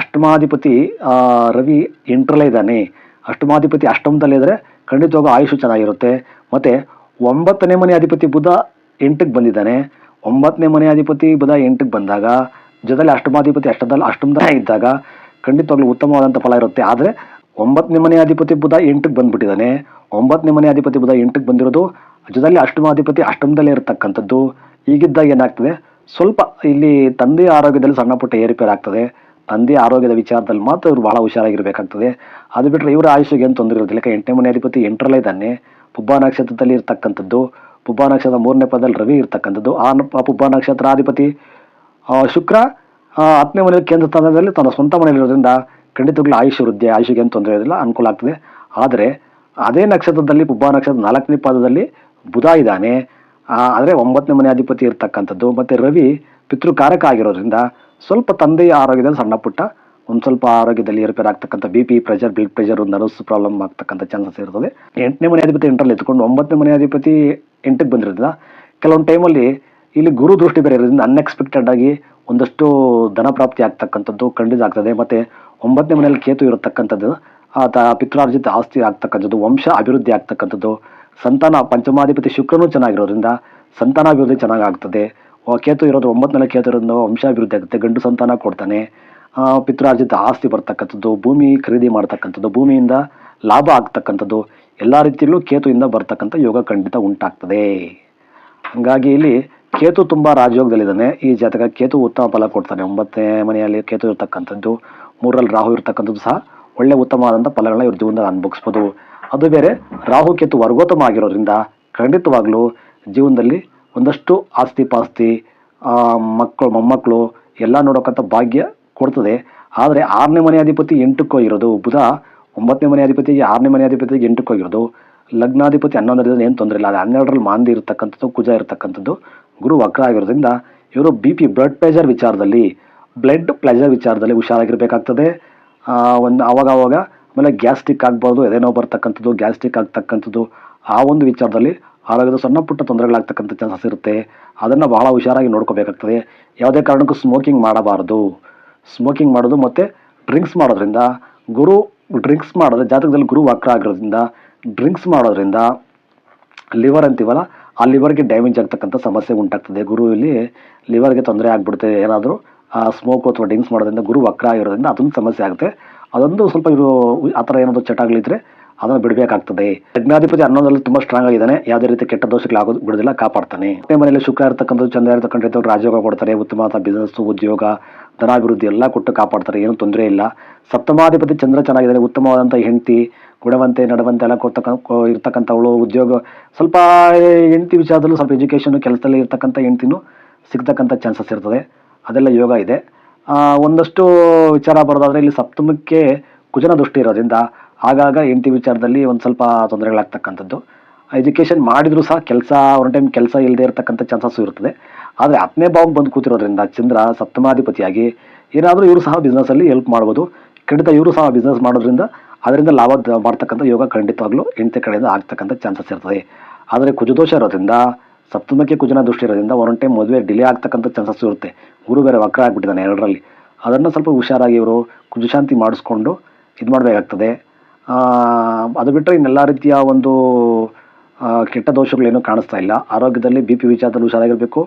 ಅಷ್ಟಮಾಧಿಪತಿ ರವಿ ಎಂಟರಲ್ಲೇ ಇದ್ದಾನೆ. ಅಷ್ಟಮಾಧಿಪತಿ ಅಷ್ಟಮದಲ್ಲಿದ್ದರೆ ಖಂಡಿತವಾಗ ಆಯುಷು ಚೆನ್ನಾಗಿರುತ್ತೆ. ಮತ್ತು ಒಂಬತ್ತನೇ ಮನೆ ಅಧಿಪತಿ ಬುಧ ಎಂಟಕ್ಕೆ ಬಂದಿದ್ದಾನೆ. ಒಂಬತ್ತನೇ ಮನೆ ಅಧಿಪತಿ ಬುಧ ಎಂಟಕ್ಕೆ ಬಂದಾಗ, ಜೊತೆಲಿ ಅಷ್ಟಮಾಧಿಪತಿ ಅಷ್ಟದಲ್ಲಿ ಅಷ್ಟಮದ ಇದ್ದಾಗ ಖಂಡಿತವಾಗ್ಲೂ ಉತ್ತಮವಾದಂಥ ಫಲ ಇರುತ್ತೆ. ಆದರೆ ಒಂಬತ್ತನೇ ಮನೆ ಅಧಿಪತಿ ಬುಧ ಎಂಟಕ್ಕೆ ಬಂದುಬಿಟ್ಟಿದ್ದಾನೆ. ಒಂಬತ್ತನೇ ಮನೆ ಅಧಿಪತಿ ಬುಧ ಎಂಟಕ್ಕೆ ಬಂದಿರೋದು ಜೊತೆಲಿ ಅಷ್ಟಮಾಧಿಪತಿ ಅಷ್ಟಮದಲ್ಲೇ ಇರತಕ್ಕಂಥದ್ದು. ಈಗಿದ್ದಾಗ ಏನಾಗ್ತದೆ? ಸ್ವಲ್ಪ ಇಲ್ಲಿ ತಂದೆಯ ಆರೋಗ್ಯದಲ್ಲಿ ಸಣ್ಣ ಪುಟ್ಟ ಏರುಪೇರು ಆಗ್ತದೆ. ತಂದೆಯ ಆರೋಗ್ಯದ ವಿಚಾರದಲ್ಲಿ ಮಾತ್ರ ಇವರು ಬಹಳ ಹುಷಾರಾಗಿರಬೇಕಾಗ್ತದೆ. ಅದು ಬಿಟ್ಟರೆ ಇವರ ಆಯುಷ್ಯಗೆ ಏನು ತೊಂದರೆ ಇರೋದಿಲ್ಲ. ಯಾಕೆ ಎಂಟನೇ ಮನೆ ಅಧಿಪತಿ ಎಂಟರಲ್ಲೇ ಇದ್ದಾನೆ. ಪುಬ್ಬ ನಕ್ಷತ್ರದಲ್ಲಿ ಇರ್ತಕ್ಕಂಥದ್ದು, ಪುಬ್ಬ ನಕ್ಷತ್ರದ ಮೂರನೇ ಪದದಲ್ಲಿ ರವಿ ಇರ್ತಕ್ಕಂಥದ್ದು, ಆ ಪುಬ್ಬ ನಕ್ಷತ್ರಾಧಿಪತಿ ಶುಕ್ರ ಹತ್ತನೇ ಮನೆಯಲ್ಲಿ ಕೇಂದ್ರ ಸ್ಥಾನದಲ್ಲಿ ತನ್ನ ಸ್ವಂತ ಮನೆಯಲ್ಲಿರೋದ್ರಿಂದ ಖಂಡಿತವಾಗ್ಲೂ ಆಯುಷ್ ವೃದ್ಧಿ, ಆಯುಷ್ಗೆ ಏನು ತೊಂದರೆ ಇರೋದಿಲ್ಲ, ಅನುಕೂಲ ಆಗ್ತದೆ. ಆದರೆ ಅದೇ ನಕ್ಷತ್ರದಲ್ಲಿ ಪುಬ್ಬ ನಕ್ಷತ್ರದ ನಾಲ್ಕನೇ ಪಾದದಲ್ಲಿ ಬುಧ ಇದ್ದಾನೆ. ಆದರೆ ಒಂಬತ್ತನೇ ಮನೆ ಅಧಿಪತಿ ಇರ್ತಕ್ಕಂಥದ್ದು. ಮತ್ತು ರವಿ ಪಿತೃಕಾರಕ ಆಗಿರೋದ್ರಿಂದ ಸ್ವಲ್ಪ ತಂದೆಯ ಆರೋಗ್ಯದಲ್ಲಿ ಸಣ್ಣ ಪುಟ್ಟ ಒಂದು ಸ್ವಲ್ಪ ಆರೋಗ್ಯದಲ್ಲಿ ಏರ್ಪೇರ್ ಆಗ್ತಕ್ಕಂಥ B P pressure blood pressure nervous problem ಆಗ್ತಕ್ಕಂಥ ಚಾನ್ಸಸ್ ಇರ್ತದೆ. ಎಂಟನೇ ಮನೆ ಅಧಿಪತಿ ಎಂಟರಲ್ಲಿ ಎತ್ಕೊಂಡು ಒಂಬತ್ತನೇ ಮನೆ ಅಧಿಪತಿ ಎಂಟಕ್ಕೆ ಬಂದಿರೋದ್ರಿಂದ ಕೆಲವೊಂದು ಟೈಮಲ್ಲಿ ಇಲ್ಲಿ ಗುರು ದೃಷ್ಟಿ ಬೇರೆ ಇರೋದ್ರಿಂದ ಅನ್ಎಕ್ಸ್ಪೆಕ್ಟೆಡ್ ಆಗಿ ಒಂದಷ್ಟು ಧನ ಪ್ರಾಪ್ತಿ ಆಗ್ತಕ್ಕಂಥದ್ದು ಖಂಡಿತ ಆಗ್ತದೆ. ಮತ್ತು ಒಂಬತ್ತನೇ ಮನೆಯಲ್ಲಿ ಕೇತು ಇರತಕ್ಕಂಥದ್ದು, ಆತ ಪಿತ್ರಾರ್ಜಿತ ಆಸ್ತಿ ಆಗ್ತಕ್ಕಂಥದ್ದು, ವಂಶ ಅಭಿವೃದ್ಧಿ ಆಗ್ತಕ್ಕಂಥದ್ದು, ಸಂತಾನ ಪಂಚಮಾಧಿಪತಿ ಶುಕ್ರನೂ ಚೆನ್ನಾಗಿರೋದ್ರಿಂದ ಸಂತಾನಾಭಿವೃದ್ಧಿ ಚೆನ್ನಾಗಾಗ್ತದೆ ಆ ಕೇತು ಇರೋದು ಒಂಬತ್ತನೇ ಕೇತು ಇರೋದ್ರಿಂದ ವಂಶಾಭಿವೃದ್ಧಿ ಆಗುತ್ತೆ, ಗಂಡು ಸಂತಾನ ಕೊಡ್ತಾನೆ. ಪಿತ್ರಾರ್ಜಿತ ಆಸ್ತಿ ಬರ್ತಕ್ಕಂಥದ್ದು, ಭೂಮಿ ಖರೀದಿ ಮಾಡ್ತಕ್ಕಂಥದ್ದು, ಭೂಮಿಯಿಂದ ಲಾಭ ಆಗ್ತಕ್ಕಂಥದ್ದು, ಎಲ್ಲ ರೀತಿಯಲ್ಲೂ ಕೇತುವಿಂದ ಬರ್ತಕ್ಕಂಥ ಯೋಗ ಖಂಡಿತ ಉಂಟಾಗ್ತದೆ. ಹಂಗಾಗಿ ಇಲ್ಲಿ ಕೇತು ತುಂಬ ರಾಜಯೋಗದಲ್ಲಿದ್ದಾನೆ. ಈ ಜಾತಕ ಕೇತು ಉತ್ತಮ ಫಲ ಕೊಡ್ತಾನೆ. ಒಂಬತ್ತನೇ ಮನೆಯಲ್ಲಿ ಕೇತು ಇರ್ತಕ್ಕಂಥದ್ದು, ಮೂರರಲ್ಲಿ ರಾಹು ಇರ್ತಕ್ಕಂಥದ್ದು ಸಹ ಒಳ್ಳೆ ಉತ್ತಮವಾದಂಥ ಫಲಗಳನ್ನ ಇವ್ರ ಜೀವನದಲ್ಲಿ ಅನುಭವಿಸ್ಬೋದು. ಅದು ಬೇರೆ, ರಾಹು ಕೇತು ವರ್ಗೋತ್ತಮ ಆಗಿರೋದ್ರಿಂದ ಖಂಡಿತವಾಗ್ಲೂ ಜೀವನದಲ್ಲಿ ಒಂದಷ್ಟು ಆಸ್ತಿ ಪಾಸ್ತಿ ಮಕ್ಕಳು, ಮೊಮ್ಮಕ್ಕಳು ಎಲ್ಲ ನೋಡೋಕ್ಕಂಥ ಭಾಗ್ಯ ಕೊಡ್ತದೆ. ಆದರೆ ಆರನೇ ಮನೆ ಅಧಿಪತಿ ಎಂಟಕ್ಕೋ ಇರೋದು, ಬುಧ ಒಂಬತ್ತನೇ ಮನೆ ಅಧಿಪತಿಗೆ ಆರನೇ ಮನೆ ಅಧಿಪತಿಗೆ ಎಂಟಕ್ಕೋ ಹೋಗಿರೋದು ಲಗ್ನಾಧಿಪತಿ ಹನ್ನೊಂದರಿಂದ ಏನು ತೊಂದರೆ ಇಲ್ಲ, ಅದು ಹನ್ನೆರಡರಲ್ಲಿ ಮಾಂದಿ ಇರತಕ್ಕಂಥದ್ದು, ಕುಜ ಇರತಕ್ಕಂಥದ್ದು, ಗುರು ವಕ್ರ ಆಗಿರೋದ್ರಿಂದ ಇವರು ಬಿ ಪಿ ಬ್ಲಡ್ ಪ್ರೆಷರ್ ವಿಚಾರದಲ್ಲಿ ಬ್ಲಡ್ ಪ್ರೆಷರ್ ವಿಚಾರದಲ್ಲಿ ಹುಷಾರಾಗಿರಬೇಕಾಗ್ತದೆ. ಒಂದು ಆವಾಗ ಆವಾಗ ಆಮೇಲೆ ಗ್ಯಾಸ್ಟ್ರಿಕ್ ಆಗ್ಬಾರ್ದು, ಎದೇನೋ ಬರ್ತಕ್ಕಂಥದ್ದು ಗ್ಯಾಸ್ಟ್ರಿಕ್ ಆಗ್ತಕ್ಕಂಥದ್ದು, ಆ ಒಂದು ವಿಚಾರದಲ್ಲಿ ಆರೋಗ್ಯದ ಸಣ್ಣ ಪುಟ್ಟ ತೊಂದರೆಗಳಾಗ್ತಕ್ಕಂಥ ಚಾನ್ಸಸ್ ಇರುತ್ತೆ. ಅದನ್ನು ಬಹಳ ಹುಷಾರಾಗಿ ನೋಡ್ಕೋಬೇಕಾಗ್ತದೆ. ಯಾವುದೇ ಕಾರಣಕ್ಕೂ ಸ್ಮೋಕಿಂಗ್ ಮಾಡಬಾರದು. ಸ್ಮೋಕಿಂಗ್ ಮಾಡೋದು ಮತ್ತು ಡ್ರಿಂಕ್ಸ್ ಮಾಡೋದ್ರಿಂದ ಗುರು ಡ್ರಿಂಕ್ಸ್ ಮಾಡೋದ್ರೆ ಜಾತಕದಲ್ಲಿ ಗುರು ವಕ್ರ ಆಗಿರೋದ್ರಿಂದ ಡ್ರಿಂಕ್ಸ್ ಮಾಡೋದ್ರಿಂದ ಲಿವರ್ ಅಂತೀವಲ್ಲ, ಆ ಲಿವರ್ಗೆ ಡ್ಯಾಮೇಜ್ ಆಗ್ತಕ್ಕಂಥ ಸಮಸ್ಯೆ ಉಂಟಾಗ್ತದೆ. ಗುರು ಇಲ್ಲಿ ಲಿವರ್ಗೆ ತೊಂದರೆ ಆಗ್ಬಿಡುತ್ತೆ. ಏನಾದರೂ ಸ್ಮೋಕ್ ಅಥವಾ ಡ್ರಿಂಕ್ಸ್ ಮಾಡೋದ್ರಿಂದ ಗುರು ವಕ್ರ ಆಗಿರೋದ್ರಿಂದ ಅದೊಂದು ಸಮಸ್ಯೆ ಆಗುತ್ತೆ. ಅದೊಂದು ಸ್ವಲ್ಪ ಇವರು ಆ ಥರ ಏನಾದರೂ ಚಟಗಳಿದ್ರೆ ಅದನ್ನು ಬಿಡಬೇಕಾಗ್ತದೆ. ಯಜ್ಞಾಧಿಪತಿ ಹನ್ನೊಂದರಲ್ಲಿ ತುಂಬ ಸ್ಟ್ರಾಂಗ್ ಆಗಿದ್ದಾನೆ. ಯಾವುದೇ ರೀತಿ ಕೆಟ್ಟ ದೋಷಗಳು ಆಗೋದು ಬಿಡೋದಿಲ್ಲ, ಕಾಪಾಡ್ತಾನೆ. ಮನೆ ಮನೆಯಲ್ಲಿ ಶುಕ್ರ ಇರ್ತಕ್ಕಂಥದ್ದು ಚಂದ್ರ ಇರ್ತಕ್ಕಂಥ ರಾಜಯೋಗ ಕೊಡ್ತಾರೆ. ಉತ್ತಮವಾದ ಬಿಸ್ನೆಸ್ ಉದ್ಯೋಗ ಧನಾಭಿವೃದ್ಧಿ ಎಲ್ಲ ಕೊಟ್ಟು ಕಾಪಾಡ್ತಾರೆ, ಏನೂ ತೊಂದರೆ ಇಲ್ಲ. ಸಪ್ತಮಾಧಿಪತಿ ಚಂದ್ರ ಚೆನ್ನಾಗಿದ್ದಾರೆ ಉತ್ತಮವಾದಂಥ ಹೆಂಡತಿ, ಗುಣವಂತೆ, ನಡವಂತೆ ಎಲ್ಲ ಕೊಡ್ತಕ್ಕ ಇರ್ತಕ್ಕಂಥವಳು, ಉದ್ಯೋಗ, ಸ್ವಲ್ಪ ಹೆಂಡತಿ ವಿಚಾರದಲ್ಲೂ ಸ್ವಲ್ಪ ಎಜುಕೇಷನ್ ಕೆಲಸದಲ್ಲಿ ಇರ್ತಕ್ಕಂಥ ಹೆಂಡ್ತಿನೂ ಸಿಗ್ತಕ್ಕಂಥ ಚಾನ್ಸಸ್ ಇರ್ತದೆ. ಅದೆಲ್ಲ ಯೋಗ ಇದೆ. ಒಂದಷ್ಟು ವಿಚಾರ ಬರೋದಾದರೆ ಇಲ್ಲಿ ಸಪ್ತಮಕ್ಕೆ ಕುಜನ ದೃಷ್ಟಿ ಇರೋದ್ರಿಂದ ಆಗಾಗ ಹೆಂಡತಿ ವಿಚಾರದಲ್ಲಿ ಒಂದು ಸ್ವಲ್ಪ ತೊಂದರೆಗಳಾಗ್ತಕ್ಕಂಥದ್ದು. ಎಜುಕೇಷನ್ ಮಾಡಿದರೂ ಸಹ ಕೆಲಸ ಒನ್ ಟೈಮ್ ಕೆಲಸ ಇಲ್ಲದೆ ಇರತಕ್ಕಂಥ ಚಾನ್ಸಸ್ಸು ಇರ್ತದೆ. ಆದರೆ ಹತ್ತನೇ ಭಾವಕ್ಕೆ ಬಂದು ಕೂತಿರೋದ್ರಿಂದ ಚಂದ್ರ ಸಪ್ತಮಾಧಿಪತಿಯಾಗಿ ಏನಾದರೂ ಇವರು ಸಹ ಬಿಸ್ನೆಸ್ಸಲ್ಲಿ ಹೆಲ್ಪ್ ಮಾಡ್ಬೋದು. ಖಂಡಿತ ಇವರು ಸಹ ಬಿಸ್ನೆಸ್ ಮಾಡೋದ್ರಿಂದ ಅದರಿಂದ ಲಾಭ ಮಾಡ್ತಕ್ಕಂಥ ಯೋಗ ಖಂಡಿತವಾಗ್ಲೂ ಹೆಂಡತಿ ಕಡೆಯಿಂದ ಆಗ್ತಕ್ಕಂಥ ಚಾನ್ಸಸ್ ಇರ್ತದೆ. ಆದರೆ ಕುಜದೋಷ ಇರೋದ್ರಿಂದ, ಸಪ್ತಮಕ್ಕೆ ಕುಜನ ದೃಷ್ಟಿ ಇರೋದ್ರಿಂದ ಒನ್ ಟೈಮ್ ಮದುವೆ ಡಿಲೇ ಆಗ್ತಕ್ಕಂಥ ಚಾನ್ಸಸ್ ಇರುತ್ತೆ. ಗುರು ಬೇರೆ ವಕ್ರ ಆಗ್ಬಿಟ್ಟಿದ್ದಾನೆ ಎರಡರಲ್ಲಿ. ಅದನ್ನು ಸ್ವಲ್ಪ ಹುಷಾರಾಗಿ ಇವರು ಕುಜಶಾಂತಿ ಮಾಡಿಸ್ಕೊಂಡು ಇದು ಮಾಡಬೇಕಾಗ್ತದೆ. ಅದು ಬಿಟ್ಟರೆ ಇನ್ನೆಲ್ಲ ರೀತಿಯ ಒಂದು ಕೆಟ್ಟ ದೋಷಗಳೇನು ಕಾಣಿಸ್ತಾ ಇಲ್ಲ. ಆರೋಗ್ಯದಲ್ಲಿ ಬಿ ಪಿ ವಿಚಾರದಲ್ಲಿ ಹುಷಾರಾಗಿರಬೇಕು.